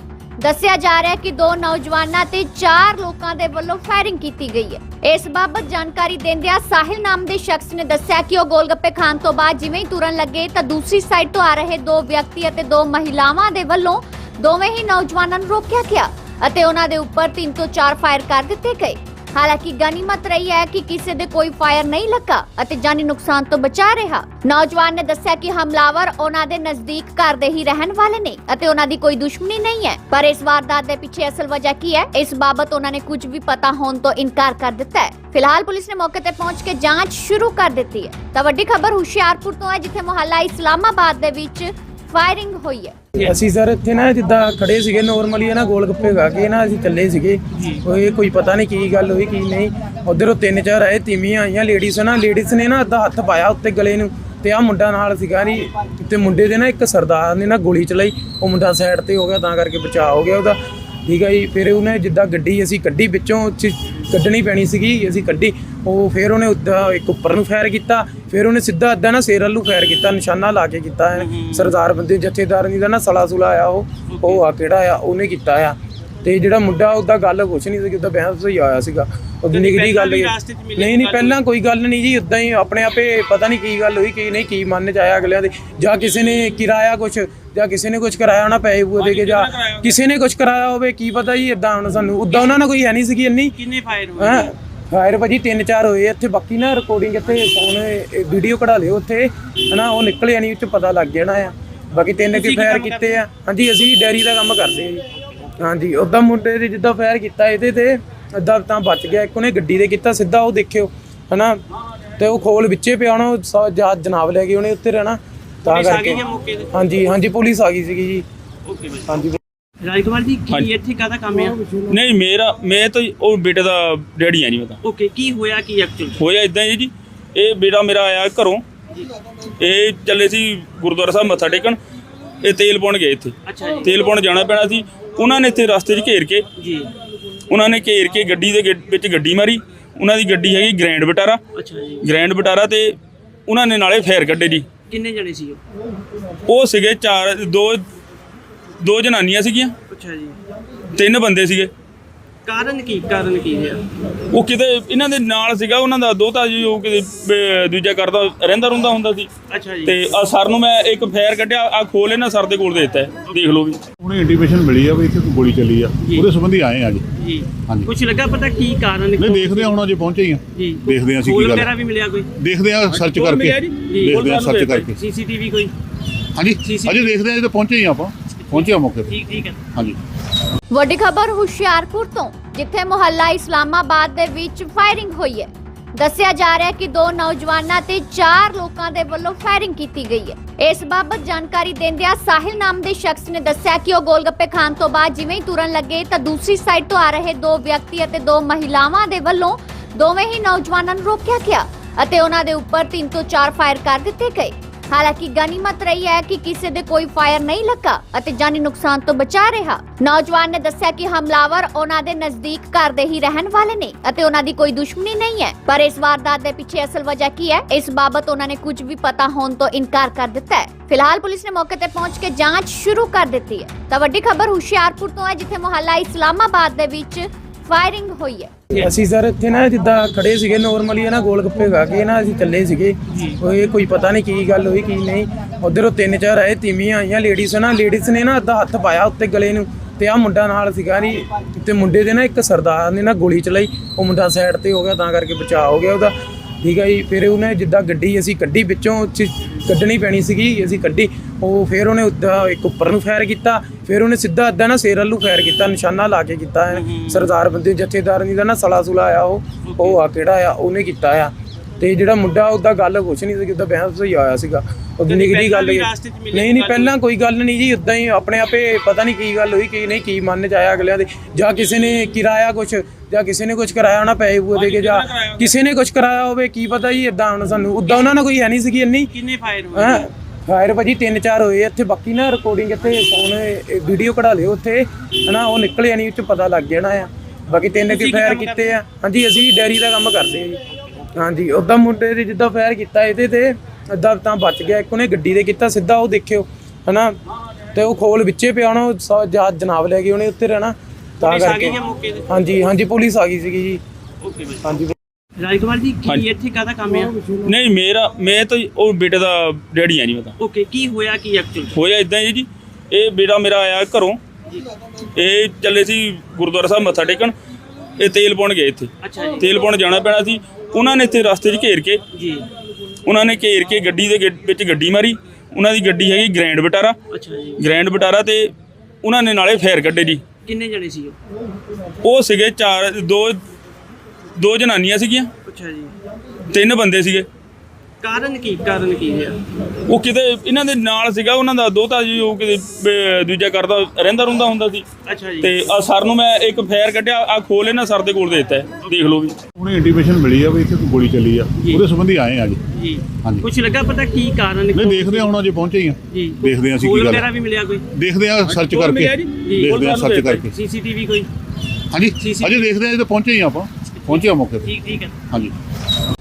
ਦੱਸਿਆ ਜਾ ਰਿਹਾ ਹੈ ਕਿ ਦੋ ਨੌਜਵਾਨਾਂ ਤੇ ਚਾਰ ਲੋਕਾਂ ਦੇ ਵੱਲੋਂ ਫਾਇਰਿੰਗ ਕੀਤੀ ਗਈ ਹੈ। ਇਸ ਬਾਬਤ ਜਾਣਕਾਰੀ ਦਿੰਦਿਆਂ ਸਾਹਿਲ ਨਾਮ ਦੇ ਸ਼ਖਸ ਨੇ ਦੱਸਿਆ ਕਿ ਉਹ ਗੋਲਗੱਪੇ ਖਾਣ ਤੋਂ ਬਾਅਦ ਜਿਵੇਂ ਹੀ ਤੁਰਨ ਲੱਗੇ ਤਾਂ ਦੂਸਰੀ ਸਾਈਡ ਤੋਂ ਆ ਰਹੇ ਦੋ ਵਿਅਕਤੀ ਅਤੇ ਦੋ ਮਹਿਲਾਵਾਂ ਦੇ ਵੱਲੋਂ ਦੋਵੇਂ ਹੀ ਨੌਜਵਾਨਾਂ ਨੂੰ ਰੋਕਿਆ ਗਿਆ ਅਤੇ ਉਹਨਾਂ ਦੇ ਉੱਪਰ ਤਿੰਨ ਤੋਂ ਚਾਰ ਫਾਇਰ ਕਰ ਦਿੱਤੇ ਗਏ। ਹਾਲਾਂਕਿ ਗਨੀਮਤ ਰਹੀ ਹੈ ਕਿ ਕਿਸੇ ਦੇ ਕੋਈ ਫਾਇਰ ਨਹੀਂ ਲੱਗਾ ਅਤੇ ਜਾਨੀ ਨੁਕਸਾਨ ਤੋਂ ਬਚਾ ਰਿਹਾ। ਨੌਜਵਾਨ ਨੇ ਦੱਸਿਆ ਕਿ ਹਮਲਾਵਰ ਉਹਨਾਂ ਦੇ ਨਜ਼ਦੀਕ ਘਰ ਦੇ ਹੀ ਰਹਿਣ ਵਾਲੇ ਨੇ ਅਤੇ ਉਹਨਾਂ ਦੀ ਕੋਈ ਦੁਸ਼ਮਣੀ ਨਹੀਂ ਹੈ। ਪਰ ਇਸ ਵਾਰਦਾਤ ਦੇ ਪਿੱਛੇ ਅਸਲ ਵਜ੍ਹਾ ਕੀ ਹੈ? ਇਸ ਬਾਬਤ ਉਹਨਾਂ ਨੇ ਕੁਝ ਵੀ ਪਤਾ ਹੋਣ ਤੋਂ ਇਨਕਾਰ ਕਰ ਦਿੱਤਾ ਹੈ। ਫਿਲਹਾਲ ਪੁਲਿਸ ਨੇ ਮੌਕੇ ਤੇ ਪਹੁੰਚ ਕੇ ਜਾਂਚ ਸ਼ੁਰੂ ਕਰ ਦਿੱਤੀ ਹੈ। ਤਾਂ ਵੱਡੀ ਖਬਰ ਹੁਸ਼ਿਆਰਪੁਰ ਤੋਂ ਹੈ, ਜਿੱਥੇ ਮੁਹੱਲਾ ਇਸਲਾਮਾਬਾਦ ਦੇ ਵਿੱਚ ਫਾਇਰਿੰਗ ਹੋਈ ਹੈ। ਅਸੀਂ ਸਰ ਇੱਥੇ ਨਾ ਜਿੱਦਾਂ ਖੜੇ ਸੀਗੇ ਨੋਰਮਲੀ ਨਾ ਗੋਲ ਗੱਪੇ ਖਾ ਕੇ ਨਾ ਅਸੀਂ ਚੱਲੇ ਸੀਗੇ। ਉਹ ਇਹ ਕੋਈ ਪਤਾ ਨਹੀਂ ਕੀ ਗੱਲ ਹੋਈ ਕੀ ਨਹੀਂ। ਉਧਰੋਂ ਤਿੰਨ ਚਾਰ ਆਏ ਤੀਵੀਆਂ ਆਈਆਂ ਲੇਡੀਜ਼ ਨਾ। ਲੇਡੀਜ਼ ਨੇ ਨਾ ਅੱਧਾ ਹੱਥ ਪਾਇਆ ਉੱਤੇ ਗਲੇ ਨੂੰ ਤੇ ਆ ਮੁੰਡਾ ਨਾਲ ਸੀਗਾ ਨਹੀਂ ਤੇ ਮੁੰਡੇ ਦੇ ਨਾ ਇੱਕ ਸਰਦਾਰ ਨੇ ਨਾ ਗੋਲੀ ਚਲਾਈ। ਉਹ ਮੁੰਡਾ ਸਾਈਡ ਤੇ ਹੋ ਗਿਆ ਤਾਂ ਕਰਕੇ ਬਚਾਅ ਹੋ ਗਿਆ ਉਹਦਾ। ਠੀਕ ਹੈ ਜੀ ਫਿਰ ਉਹਨੇ ਜਿੱਦਾਂ ਗੱਡੀ ਅਸੀਂ ਕੱਢੀ ਵਿੱਚੋਂ ਕੱਢਣੀ ਪੈਣੀ ਸੀਗੀ ਅਸੀਂ ਕੱਢੀ ਉਹ ਫਿਰ ਉਹਨੇ ਉੱਦਾਂ ਇੱਕ ਉੱਪਰ ਨੂੰ ਫਾਇਰ ਕੀਤਾ ਫਿਰ ਉਹਨੇ ਸਿੱਧਾ ਅੱਧਾ ਨਾ ਸਿਰ ਵੱਲੋਂ ਫਾਇਰ ਕੀਤਾ ਨਿਸ਼ਾਨਾ ਲਾ ਕੇ ਕੀਤਾ ਸਰਦਾਰ ਬੰਦੇ ਜਥੇਦਾਰ ਨਹੀਂ ਦਾ ਨਾ ਸਲਾ ਸੁਲਾ ਆਇਆ ਉਹ ਉਹ ਆ ਕਿਹੜਾ ਆ ਉਹਨੇ ਕੀਤਾ ਆ। ਤੇ ਜਿਹੜਾ ਮੁੰਡਾ ਉਹਦਾ ਗੱਲ ਕੁਛ ਨਹੀਂ ਸੀ ਕਿਦਾਂ ਬਹਿਸ ਹੀ ਆਇਆ ਸੀਗਾ। ਉਹ ਪਹਿਲਾਂ ਗੱਲ ਹੀ- ਨਹੀਂ ਨਹੀਂ ਪਹਿਲਾਂ ਕੋਈ ਗੱਲ ਨਹੀਂ ਜੀ ਉਦਾਂ ਹੀ ਆਪਣੇ ਆਪੇ ਪਤਾ ਨਹੀਂ ਕੀ ਗੱਲ ਹੋਈ ਕੀ ਨਹੀਂ ਕੀ ਮਨ ਚ ਆਇਆ ਅਗਲਿਆਂ ਦੇ। ਜਾਂ ਕਿਸੇ ਨੇ ਕਿਰਾਇਆ ਕੁਛ ਜਾਂ ਕਿਸੇ ਨੇ ਕੁਛ ਕਰਾਇਆ ਹੋਣਾ ਪੈਸੇ ਪੂਏ ਦੇ ਕੇ ਜਾਂ ਕਿਸੇ ਨੇ ਕੁਛ ਕਰਾਇਆ ਹੋਵੇ ਕੀ ਪਤਾ ਜੀ ਇਦਾਂ ਹੁਣ ਸਾਨੂੰ। ਉਦਾਂ ਉਹਨਾਂ ਨਾਲ ਕੋਈ ਹੈ ਨਹੀਂ ਸੀਗੀ ਇੰਨੀ। ਕਿੰਨੇ ਫਾਇਰ ਹੋਏ? ਹਾਂ? ਫਾਇਰ ਭਾਜੀ ਤਿੰਨ ਚਾਰ ਹੋਏ ਇੱਥੇ ਬਾਕੀ ਨਾ ਰਿਕਾਰਡਿੰਗ ਇੱਥੇ ਫੋਨ ਵੀਡੀਓ ਕਢਾ ਲਿਓ ਉੱਥੇ। ਹਨਾ ਉਹ ਨਿਕਲਿਆ ਨਹੀਂ ਉੱਚ ਪਤਾ ਲੱਗ ਜਾਣਾ ਆ। ਬਾਕੀ ਤਿੰਨ ਕਿ ਫਾਇਰ ਕੀਤੇ ਆ। ਹਾਂਜੀ ਅਸੀਂ ਡੈਰੀ ਦਾ ਕੰਮ ਕਰਦੇ ਆ ਜੀ। ਹਾਂਜੀ ਉਦਾਂ ਮੁੰਡੇ ਦੇ ਜਿੱਦਾਂ ਫਾਇਰ ਕੀਤਾ ਇਹਦੇ ਤੇ ਅੱਧਾ ਤਾਂ ਬਚ ਗਿਆ। ਇੱਕ ਉਹਨੇ ਗੱਡੀ ਦੇ ਕੀਤਾ ਸਿੱਧਾ ਉਹ ਦੇਖਿਓ ਹਨਾ? ਤੇ ਉਹ ਖੋਲ ਵਿੱਚੇ ਪਿਆ ਉਹਨੂੰ ਸ- ਜਾ ਜਨਾਬ ਲੈ ਗਏ ਉਹਨੇ ਉੱਤੇ ਰਹਿਣਾ। ਤਾਂ ਪੁਲਿਸ ਆ ਕਰਕੇ। ਗਈ ਹੈ ਮੌਕੇ ਤੇ? ਹਾਂਜੀ ਹਾਂਜੀ ਪੁਲਿਸ ਆ ਗਈ ਸੀਗੀ ਜੀ। Okay bye. ਹਾਂਜੀ। ਰਾਜਕੁਮਾਰ ਜੀ ਕੀ ਹਾਂਜੀ। ਇੱਥੇ ਕਾਹਦਾ ਕੰਮ ਆ? ਨਹੀਂ ਮੇਰਾ ਮੈਂ ਤਾਂ ਉਹ ਬੇਟੇ ਦਾ ਡੈਡੀ ਆ ਜੀ ਮੈਂ ਤਾਂ। ਓਕੇ ਕੀ ਹੋਇਆ ਕੀ ਐਕਚੁਅਲ ਹੋਇਆ ਇਦਾਂ ਹੀ ਜੀ ਇਹ ਬੇਟਾ ਮੇਰਾ ਆਇਆ ਘਰੋਂ। ਇਹ ਚੱਲੇ ਸੀ ਗੁਰਦੁਆਰਾ ਸਾਹਿਬ ਮੱਥਾ ਟੇਕਣ। ਇਹ ਤੇਲ ਪਾਉਣ ਗਏ ਇੱਥੇ। ਤੇਲ ਪਾਉਣ ਜਾਣਾ ਪੈਣਾ ਸੀ। ਉਹਨਾਂ ਨੇ ਇੱਥੇ ਰਸਤੇ 'ਚ ਘੇਰ ਕੇ ਜੀ। ਉਹਨਾਂ ਨੇ ਘੇਰ ਕੇ ਗੱਡੀ ਦੇ ਵਿੱਚ ਗੱਡੀ ਮਾਰੀ। ਉਹਨਾਂ ਦੀ ਗੱਡੀ ਹੈਗੀ ਗ੍ਰੈਂਡ ਬਟਾਰਾ। ਅੱਛਾ ਜੀ। ਗ੍ਰੈਂਡ ਬਟਾਰਾ ਤੇ ਉਹਨਾਂ ਨੇ ਨਾਲੇ ਫੇਰ ਕੱਢੇ ਜੀ। ਕਿੰਨੇ ਜਣੇ ਸੀ ਉਹ? ਉਹ ਸੀਗੇ ਚਾਰ ਦੋ ਦੋ ਜਨਾਨੀਆਂ ਸੀਗੀਆਂ। ਅੱਛਾ ਜੀ। ਤਿੰਨ ਬੰਦੇ ਸੀਗੇ। ਕਾਰਨ ਕੀ ਕਾਰਨ ਕੀ ਹੈ ਉਹ ਕਿਤੇ ਇਹਨਾਂ ਦੇ ਨਾਲ ਸੀਗਾ ਉਹਨਾਂ ਦਾ ਦੋਤਾ ਜੀ ਉਹ ਕਿਤੇ ਬ- ਦੂਜਾ ਕਰਦਾ ਰਹਿੰਦਾ ਰੁੰਦਾ ਹੁੰਦਾ ਸੀ। ਅੱਛਾ ਜੀ। ਤੇ ਆ ਸਰ ਨੂੰ ਮੈਂ ਇੱਕ ਫੇਰ ਕੱਢਿਆ ਆ ਖੋਲ ਇਹਨਾਂ ਸਰ ਦੇ ਕੋਲ ਦੇ ਦਿੱਤਾ ਹੈ। ਦੇਖ ਲਓ ਵੀ। ਉਹਨੇ ਇੰਟੀਮੇਸ਼ਨ ਮਿਲੀ ਆ ਵੀ ਇੱਥੇ ਕੋਈ ਗੋਲੀ ਚੱਲੀ ਆ। ਜੀ। ਉਹਦੇ ਸੰਬੰਧੀ ਆਏ ਆ ਜੀ। ਜੀ। ਹਾਂਜੀ। ਕੁਝ ਲੱਗਾ ਪਤਾ ਕੀ ਕਾਰਨ ਨਹੀਂ ਦੇਖਦੇ ਆ ਹੁਣ ਅਜੇ ਪਹੁੰਚੇ ਹੀ ਆ। ਜੀ। ਦੇਖਦੇ ਆ ਅਸੀਂ ਕੀ ਗੱਲ ਵਗੈਰਾ ਵੀ ਮਿਲਿਆ ਕੋਈ? ਦੇਖਦੇ ਆ ਸਰਚ ਕਰਕੇ। ਮਿਲਿਆ ਜੀ? ਦੇਖਦੇ ਆ ਸਰਚ ਕਰਕੇ। ਸੀਸੀਟੀਵੀ ਕੋਈ? ਹਾਂਜੀ। CCTV ਅਜੇ ਦੇਖਦੇ ਆ ਜਦੋਂ ਪਹੁੰਚੇ ਹੀ ਆ ਆਪਾਂ। ਪਹੁੰਚੇ ਆ ਮੌਕੇ ਤੇ? ਠੀਕ ਠੀਕ ਹੈ। ਹਾਂਜੀ। ਵੱਡੀ ਖਬਰ ਹੁਸ਼ਿਆਰਪੁਰ ਤੋਂ ਜਿੱਥੇ ਮੁਹੱਲਾ ਇਸਲਾਮਾਬਾਦ ਦੇ ਵਿੱਚ ਫਾਇਰਿੰਗ ਹੋਈ ਹੈ। ਦੱਸਿਆ ਜਾ ਰਿਹਾ ਹੈ ਕਿ ਦੋ ਨੌਜਵਾਨਾਂ ਤੇ ਚਾਰ ਲੋਕਾਂ ਦੇ ਵੱਲੋਂ ਫਾਇਰਿੰਗ ਕੀਤੀ ਗਈ ਹੈ। ਇਸ ਬਾਬਤ ਜਾਣਕਾਰੀ ਦਿੰਦਿਆਂ ਸਾਹਿਲ ਨਾਮ ਦੇ ਸ਼ਖਸ ਨੇ ਦੱਸਿਆ ਕਿ ਉਹ ਗੋਲਗੱਪੇ ਖਾਣ ਤੋਂ ਬਾਅਦ ਜਿਵੇਂ ਹੀ ਤੁਰਨ ਲੱਗੇ ਤਾਂ ਦੂਸਰੀ ਸਾਈਡ ਤੋਂ ਆ ਰਹੇ ਦੋ ਵਿਅਕਤੀ ਅਤੇ ਦੋ ਮਹਿਲਾਵਾਂ ਦੇ ਵੱਲੋਂ ਦੋਵੇਂ ਹੀ ਨੌਜਵਾਨਾਂ ਨੂੰ ਰੋਕਿਆ ਗਿਆ ਅਤੇ ਉਹਨਾਂ ਦੇ ਉੱਪਰ ਤਿੰਨ ਤੋਂ ਚਾਰ ਫਾਇਰ ਕਰ ਦਿੱਤੇ ਗਏ। ਹਾਲਾਂਕਿ ਗਨੀਮਤ ਰਹੀ ਹੈ ਕਿ ਕਿਸੇ ਦੇ ਕੋਈ ਫਾਇਰ ਨਹੀਂ ਲੱਗਾ ਅਤੇ ਜਾਨੀ ਨੁਕਸਾਨ ਤੋਂ ਬਚਾ ਰਿਹਾ। ਨੌਜਵਾਨ ਨੇ ਦੱਸਿਆ ਕਿ ਹਮਲਾਵਰ ਉਹਨਾਂ ਦੇ ਨਜ਼ਦੀਕ ਘਰ ਦੇ ਹੀ ਰਹਿਣ ਵਾਲੇ ਨੇ ਅਤੇ ਉਹਨਾਂ ਦੀ ਕੋਈ ਦੁਸ਼ਮਣੀ ਨਹੀਂ ਹੈ। ਪਰ ਇਸ ਵਾਰਦਾਤ ਦੇ ਪਿੱਛੇ ਅਸਲ ਵਜ੍ਹਾ ਕੀ ਹੈ? ਇਸ ਬਾਬਤ ਉਹਨਾਂ ਨੇ ਕੁਝ ਵੀ ਪਤਾ ਹੋਣ ਤੋਂ ਇਨਕਾਰ ਕਰ ਦਿੱਤਾ ਹੈ। ਫਿਲਹਾਲ ਪੁਲਿਸ ਨੇ ਮੌਕੇ ਤੇ ਪਹੁੰਚ ਕੇ ਜਾਂਚ ਸ਼ੁਰੂ ਕਰ ਦਿੱਤੀ ਹੈ। ਤਾਂ ਵੱਡੀ ਖਬਰ ਹੁਸ਼ਿਆਰਪੁਰ ਤੋਂ ਹੈ, ਜਿੱਥੇ ਮੁਹੱਲਾ ਇਸਲਾਮਾਬਾਦ ਦੇ ਵਿੱਚ ਫਾਇਰਿੰਗ ਹੋਈ ਹੈ। ਅਸੀਂ ਸਰ ਇੱਥੇ ਨਾ ਜਿੱਦਾਂ ਖੜੇ ਸੀਗੇ ਨੋਰਮਲੀ ਨਾ ਗੋਲ ਗੱਪੇ ਖਾ ਕੇ ਨਾ ਅਸੀਂ ਚੱਲੇ ਸੀਗੇ। ਉਹ ਇਹ ਕੋਈ ਪਤਾ ਨਹੀਂ ਕੀ ਗੱਲ ਹੋਈ ਕੀ ਨਹੀਂ। ਉਧਰੋਂ ਤਿੰਨ ਚਾਰ ਆਏ ਤੀਵੀਆਂ ਆਈਆਂ ਲੇਡੀਜ਼ ਨਾ ਲੇਡੀਜ਼ ਨੇ ਨਾ ਅੱਧਾ ਹੱਥ ਪਾਇਆ ਉੱਤੇ ਗਲੇ ਨੂੰ ਤੇ ਆ ਮੁੰਡਾ ਨਾਲ ਸੀਗਾ ਨਹੀਂ ਤੇ ਮੁੰਡੇ ਦੇ ਨਾ ਇੱਕ ਸਰਦਾਰ ਨੇ ਨਾ ਗੋਲੀ ਚਲਾਈ। ਉਹ ਮੁੰਡਾ ਸਾਈਡ ਤੇ ਹੋ ਗਿਆ ਤਾਂ ਕਰਕੇ ਬਚਾਅ ਹੋ ਗਿਆ ਉਹਦਾ। ਠੀਕ ਹੈ ਜੀ ਫਿਰ ਉਹਨੇ ਜਿੱਦਾਂ ਗੱਡੀ ਅਸੀਂ ਕੱਢੀ ਵਿੱਚੋਂ ਕੱਢਣੀ ਪੈਣੀ ਸੀਗੀ ਅਸੀਂ ਕੱਢੀ। ਉਹ ਫਿਰ ਉਹਨੇ ਉੱਦਾਂ ਇੱਕ ਉੱਪਰ ਨੂੰ ਫਾਇਰ ਕੀਤਾ ਫਿਰ ਉਹਨੇ ਸਿੱਧਾ ਅੱਧਾ ਨਾ ਸਿਰ ਵੱਲੋਂ ਫਾਇਰ ਕੀਤਾ ਨਿਸ਼ਾਨਾ ਲਾ ਕੇ ਕੀਤਾ ਹੈ। ਸਰਦਾਰ ਬੰਦੇ ਜਥੇਦਾਰ ਨਹੀਂ ਦਾ ਨਾ ਸਲਾ ਸੁਲਾ ਆਇਆ ਉਹ ਉਹ ਆ ਕਿਹੜਾ ਆ ਉਹਨੇ ਕੀਤਾ ਆ। ਤੇ ਜਿਹੜਾ ਮੁੰਡਾ ਉਹਦਾ ਗੱਲ ਕੁਛ ਨਹੀਂ ਸੀ ਕਿਦਾਂ ਬਹਿਸ ਹੀ ਆਇਆ ਸੀਗਾ। ਉਹ ਪਹਿਲਾਂ ਗੱਲ ਨਹੀਂ ਨਹੀਂ ਪਹਿਲਾਂ ਕੋਈ ਗੱਲ ਨਹੀਂ ਜੀ ਉਦਾਂ ਹੀ ਆਪਣੇ ਆਪੇ ਪਤਾ ਨਹੀਂ ਕੀ ਗੱਲ ਹੋਈ ਕੀ ਨਹੀਂ ਕੀ ਮਨ ਚ ਆਇਆ ਅਗਲਿਆਂ ਦੇ। ਜਾਂ ਕਿਸੇ ਨੇ ਕਿਰਾਇਆ ਕੁਛ ਜਾਂ ਕਿਸੇ ਨੇ ਕੁਛ ਕਰਾਇਆ ਹੋਣਾ ਪੈਸੇ ਪੂਏ ਦੇ ਕੇ ਜਾਂ ਕਿਸੇ ਨੇ ਕੁਛ ਕਰਾਇਆ ਹੋਵੇ ਕੀ ਪਤਾ ਜੀ ਇਦਾਂ ਹੁਣ ਸਾਨੂੰ। ਉਦਾਂ ਉਹਨਾਂ ਨਾਲ ਕੋਈ ਹੈ ਨਹੀਂ ਸੀਗੀ ਇੰਨੀ। ਕਿੰਨੇ ਫਾਇਰ ਹੋਏ? ਫਾਇਰ ਭਾਜੀ ਤਿੰਨ ਚਾਰ ਹੋਏ ਇੱਥੇ ਬਾਕੀ ਨਾ ਰਿਕਾਰਡਿੰਗ ਇੱਥੇ ਫੋਨ ਵੀਡੀਓ ਕਢਾ ਲਿਓ ਉੱਥੇ ਹਨਾ ਉਹ ਨਿਕਲ ਜਾਣੀ ਉੱਚ ਪਤਾ ਲੱਗ ਜਾਣਾ ਆ। ਬਾਕੀ ਤਿੰਨ ਕਿ ਫਾਇਰ ਕੀਤੇ ਆ। ਹਾਂਜੀ ਅਸੀਂ ਡੈਰੀ ਦਾ ਕੰਮ ਕਰਦੇ ਆ ਜੀ। ਹਾਂਜੀ ਉਦਾਂ ਮੁੰਡੇ ਦੇ ਜਿੱਦਾਂ ਫਾਇਰ ਕੀਤਾ ਇਹਦੇ ਤੇ ਅੱਧਾ ਤਾਂ ਬਚ ਗਿਆ ਇੱਕ ਉਹਨੇ ਗੱਡੀ ਦੇ ਕੀਤਾ ਸਿੱਧਾ ਉਹ ਦੇਖਿਓ ਹਨਾ ਤੇ ਉਹ ਖੋਲ ਵਿੱਚੇ ਪਿਆ ਹੋਣਾ ਉਹ ਸ- ਜਾ ਜਨਾਬ ਲੈ ਗਏ ਉਹਨੇ ਉੱਤੇ ਰਹਿਣਾ ਤਾਂ ਕਰਕੇ। ਹਾਂਜੀ ਹਾਂਜੀ ਪੁਲਿਸ ਆ ਗਈ ਸੀਗੀ ਜੀ। ਹਾਂਜੀ ਰਾਜਕੁਮਾਰ ਜੀ ਕੀ ਹਾਂਜੀ। ਇੱਥੇ ਕਾਹਦਾ ਕੰਮ ਆ? ਨਹੀਂ ਮੇਰਾ ਮੈਂ ਤਾਂ ਉਹ ਬੇਟੇ ਦਾ ਡੈਡੀ ਆ ਜੀ ਮੈਂ ਤਾਂ। ਓਕੇ ਕੀ ਹੋਇਆ ਕੀ ਐਕਚੁਅਲ ਹੋਇਆ ਇਦਾਂ ਹੀ ਜੀ ਇਹ ਬੇਟਾ ਮੇਰਾ ਆਇਆ ਘਰੋਂ। ਇਹ ਚੱਲੇ ਸੀ ਗੁਰਦੁਆਰਾ ਸਾਹਿਬ ਮੱਥਾ ਟੇਕਣ। ਇਹ ਤੇਲ ਪਾਉਣ ਗਏ ਇੱਥੇ। ਅੱਛਾ ਜੀ। ਤੇਲ ਪਾਉਣ ਜਾਣਾ ਪੈਣਾ ਸੀ। ਉਹਨਾਂ ਨੇ ਇੱਥੇ ਰਸਤੇ 'ਚ ਘੇਰ ਕੇ ਜੀ। ਉਹਨਾਂ ਨੇ ਘੇਰ ਕੇ ਗੱਡੀ ਦੇ ਗੇ- ਵਿੱਚ ਗੱਡੀ ਮਾਰੀ। ਉਹਨਾਂ ਦੀ ਗੱਡੀ ਹੈਗੀ ਗ੍ਰੈਂਡ ਬਟਾਰਾ। ਅੱਛਾ ਜੀ। ਗ੍ਰੈਂਡ ਬਟਾਰਾ ਤੇ ਉਹਨਾਂ ਨੇ ਨਾਲੇ ਫੇਰ ਕੱਢੇ ਜੀ। ਕਿੰਨੇ ਜਣੇ ਸੀ ਉਹ? ਉਹ ਸੀਗੇ ਚਾਰ ਦੋ ਦੋ ਜਨਾਨੀਆਂ ਸੀਗੀਆਂ। ਅੱਛਾ ਜੀ। ਤਿੰਨ ਬੰਦੇ ਸੀਗੇ। ਕਾਰਨ ਕੀ ਕਾਰਨ ਕੀ ਹੈ? ਉਹ ਕਿਤੇ ਇਹਨਾਂ ਦੇ ਨਾਲ ਸੀਗਾ ਉਹਨਾਂ ਦਾ ਦੋਤਾ ਜੀ ਉਹ ਕਿਤੇ ਬ- ਦੂਜਾ ਕਰਦਾ ਰਹਿੰਦਾ ਰੁੰਦਾ ਹੁੰਦਾ ਸੀ। ਅੱਛਾ ਜੀ। ਤੇ ਆ ਸਰ ਨੂੰ ਮੈਂ ਇੱਕ ਫੇਰ ਕੱਢਿਆ ਆ ਖੋਲ ਇਹਨਾਂ ਸਰ ਦੇ ਕੋਲ ਦੇ ਦਿੱਤਾ ਹੈ। ਦੇਖ ਲਓ ਵੀ। ਉਹਨੇ ਇੰਟੀਮੇਸ਼ਨ ਮਿਲੀ ਆ ਵੀ ਇੱਥੇ ਕੋਈ ਗੋਲੀ ਚੱਲੀ ਆ। ਜੀ। ਉਹਦੇ ਸੰਬੰਧੀ ਆਏ ਆ ਜੀ। ਜੀ। ਹਾਂਜੀ। ਕੁਝ ਲੱਗਾ ਪਤਾ ਕੀ ਕਾਰਨ ਨਹੀਂ ਦੇਖਦੇ ਆ ਹੁਣ ਅਜੇ ਪਹੁੰਚੇ ਹੀ ਆ। ਜੀ। ਦੇਖਦੇ ਆ ਅਸੀਂ ਕੀ ਗੱਲ ਵਗੈਰਾ ਵੀ ਮਿਲਿਆ ਕੋਈ? ਦੇਖਦੇ ਆ ਸਰਚ ਕਰਕੇ। ਜੀ? ਦੇਖਦੇ ਆ ਸਰਚ ਕਰਕੇ। ਸੀਸੀਟੀਵੀ ਕੋਈ? ਹਾਂਜੀ। CCTV ਅਜੇ ਦੇਖਦੇ ਆ ਜਦੋਂ ਪਹੁੰਚੇ ਹੀ ਆ ਆਪਾਂ। ਪਹੁੰਚੇ ਆ ਮੌਕੇ ਤੇ। ਠੀਕ ਠੀਕ ਹੈ। ਹਾਂਜੀ।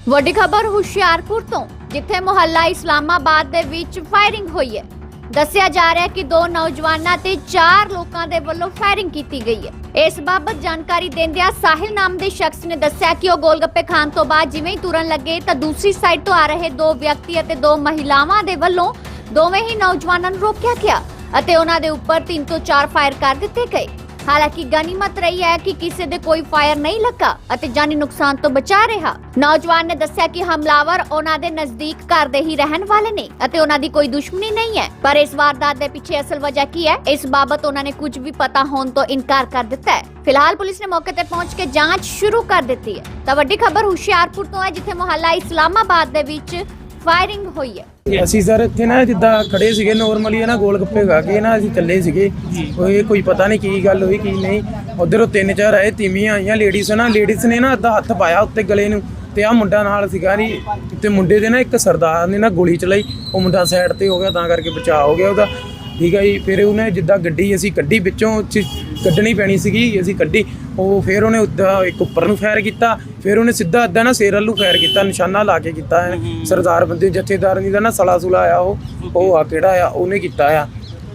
ਵੱਡੀ ਖਬਰ ਹੁਸ਼ਿਆਰਪੁਰ ਤੋਂ ਜਿੱਥੇ ਮੁਹੱਲਾ ਇਸਲਾਮਾਬਾਦ ਦੇ ਵਿੱਚ ਫਾਇਰਿੰਗ ਹੋਈ ਹੈ। ਦੱਸਿਆ ਜਾ ਰਿਹਾ ਹੈ ਕਿ ਦੋ ਨੌਜਵਾਨਾਂ ਤੇ ਚਾਰ ਲੋਕਾਂ ਦੇ ਵੱਲੋਂ ਫਾਇਰਿੰਗ ਕੀਤੀ ਗਈ ਹੈ। ਇਸ ਬਾਬਤ ਜਾਣਕਾਰੀ ਦਿੰਦਿਆਂ ਸਾਹਿਲ ਨਾਮ ਦੇ ਸ਼ਖਸ ਨੇ ਦੱਸਿਆ ਕਿ ਉਹ ਗੋਲਗੱਪੇ ਖਾਣ ਤੋਂ ਬਾਅਦ ਜਿਵੇਂ ਹੀ ਤੁਰਨ ਲੱਗੇ ਤਾਂ ਦੂਸਰੀ ਸਾਈਡ ਤੋਂ ਆ ਰਹੇ ਦੋ ਵਿਅਕਤੀ ਅਤੇ ਦੋ ਮਹਿਲਾਵਾਂ ਦੇ ਵੱਲੋਂ ਦੋਵੇਂ ਹੀ ਨੌਜਵਾਨਾਂ ਨੂੰ ਰੋਕਿਆ ਗਿਆ ਅਤੇ ਉਹਨਾਂ ਦੇ ਉੱਪਰ ਤਿੰਨ ਤੋਂ ਚਾਰ ਫਾਇਰ ਕਰ ਦਿੱਤੇ ਗਏ। ਹਾਲਾਂਕਿ ਗਨੀਮਤ ਰਹੀ ਹੈ ਕਿ ਕਿਸੇ ਦੇ ਕੋਈ ਫਾਇਰ ਨਹੀਂ ਲੱਗਾ ਅਤੇ ਜਾਨੀ ਨੁਕਸਾਨ ਤੋਂ ਬਚਾ ਰਿਹਾ। ਨੌਜਵਾਨ ਨੇ ਦੱਸਿਆ ਕਿ ਹਮਲਾਵਰ ਉਹਨਾਂ ਦੇ ਨਜ਼ਦੀਕ ਘਰ ਦੇ ਹੀ ਰਹਿਣ ਵਾਲੇ ਨੇ ਅਤੇ ਉਹਨਾਂ ਦੀ ਕੋਈ ਦੁਸ਼ਮਣੀ ਨਹੀਂ ਹੈ। ਪਰ ਇਸ ਵਾਰਦਾਤ ਦੇ ਪਿੱਛੇ ਅਸਲ ਵਜ੍ਹਾ ਕੀ ਹੈ? ਇਸ ਬਾਬਤ ਉਹਨਾਂ ਨੇ ਕੁਝ ਵੀ ਪਤਾ ਹੋਣ ਤੋਂ ਇਨਕਾਰ ਕਰ ਦਿੱਤਾ ਹੈ। ਫਿਲਹਾਲ ਪੁਲਿਸ ਨੇ ਮੌਕੇ ਤੇ ਪਹੁੰਚ ਕੇ ਜਾਂਚ ਸ਼ੁਰੂ ਕਰ ਦਿੱਤੀ ਹੈ। ਤਾਂ ਵੱਡੀ ਖਬਰ ਹੁਸ਼ਿਆਰਪੁਰ ਤੋਂ ਹੈ, ਜਿੱਥੇ ਮੁਹੱਲਾ ਇਸਲਾਮਾਬਾਦ ਦੇ ਵਿੱਚ ਫਾਇਰਿੰਗ ਹੋਈ ਹੈ। ਅਸੀਂ ਸਰ ਇੱਥੇ ਨਾ ਜਿੱਦਾਂ ਖੜੇ ਸੀਗੇ ਨੋਰਮਲੀ ਨਾ ਗੋਲ ਗੱਪੇ ਖਾ ਕੇ ਨਾ ਅਸੀਂ ਚੱਲੇ ਸੀਗੇ। ਉਹ ਕੋਈ ਪਤਾ ਨਹੀਂ ਕੀ ਗੱਲ ਹੋਈ, ਕੀ ਨਹੀਂ। ਉਧਰੋਂ ਤਿੰਨ ਚਾਰ ਆਏ, ਤੀਵੀਆਂ ਆਈਆਂ ਲੇਡੀਜ਼ ਨਾ ਲੇਡੀਜ਼ ਨੇ ਨਾ ਅੱਧਾ ਹੱਥ ਪਾਇਆ ਉੱਤੇ ਗਲੇ ਨੂੰ ਤੇ ਆ ਮੁੰਡਾ ਨਾਲ ਸੀਗਾ ਨਹੀਂ ਤੇ ਮੁੰਡੇ ਦੇ ਨਾ ਇੱਕ ਸਰਦਾਰ ਨੇ ਨਾ ਗੋਲੀ ਚਲਾਈ, ਉਹ ਮੁੰਡਾ ਸਾਈਡ ਤੇ ਹੋ ਗਿਆ, ਤਾਂ ਕਰਕੇ ਬਚਾਅ ਹੋ ਗਿਆ ਉਹਦਾ। ਠੀਕ ਹੈ ਜੀ, ਫਿਰ ਉਹਨੇ ਜਿੱਦਾਂ ਗੱਡੀ ਅਸੀਂ ਕੱਢੀ ਵਿੱਚੋਂ ਕੱਢਣੀ ਪੈਣੀ ਸੀਗੀ, ਅਸੀਂ ਕੱਢੀ। ਉਹ ਫਿਰ ਉਹਨੇ ਉੱਦਾਂ ਇੱਕ ਉੱਪਰ ਨੂੰ ਫਾਇਰ ਕੀਤਾ ਫਿਰ ਉਹਨੇ ਸਿੱਧਾ ਅੱਧਾ ਨਾ ਸਿਰ ਵੱਲੋਂ ਫਾਇਰ ਕੀਤਾ ਨਿਸ਼ਾਨਾ ਲਾ ਕੇ ਕੀਤਾ ਹੈ। ਸਰਦਾਰ ਬੰਦੇ ਜਥੇਦਾਰ ਨਹੀਂ ਦਾ ਨਾ ਸਲਾ ਸੁਲਾ ਆਇਆ ਉਹ ਉਹ ਆ ਕਿਹੜਾ ਆ ਉਹਨੇ ਕੀਤਾ ਆ।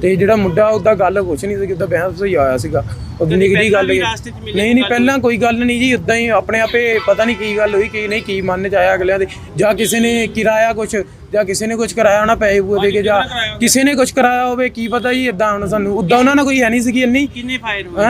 ਤੇ ਜਿਹੜਾ ਮੁੰਡਾ ਉਹਦਾ ਗੱਲ ਕੁਛ ਨਹੀਂ ਸੀ ਉਹਦਾ ਬਹਿਸ ਹੋਈ ਆਇਆ ਸੀਗਾ। ਉਹ ਜਿਹੀ ਗੱਲ ਨਹੀਂ ਨਹੀਂ ਪਹਿਲਾਂ ਕੋਈ ਗੱਲ ਨਹੀਂ ਜੀ ਉਦਾਂ ਹੀ ਆਪਣੇ ਆਪੇ ਪਤਾ ਨਹੀਂ ਕੀ ਗੱਲ ਹੋਈ ਕੀ ਨਹੀਂ ਕੀ ਮਨ ਚ ਆਇਆ ਅਗਲਿਆਂ ਦੇ। ਜਾਂ ਕਿਸੇ ਨੇ ਕਿਰਾਇਆ ਕੁਛ ਜਾਂ ਕਿਸੇ ਨੇ ਕੁਛ ਕਰਾਇਆ ਹੋਣਾ ਪੈਸੇ ਪੂਏ ਦੇ ਕੇ ਜਾਂ ਕਿਸੇ ਨੇ ਕੁਛ ਕਰਾਇਆ ਹੋਵੇ ਕੀ ਪਤਾ ਜੀ ਇਦਾਂ ਹੁਣ ਸਾਨੂੰ। ਉਦਾਂ ਉਹਨਾਂ ਨਾਲ ਕੋਈ ਹੈ ਨਹੀਂ ਸੀਗੀ ਇੰਨੀ। ਕਿੰਨੇ ਫਾਇਰ ਹੋਏ?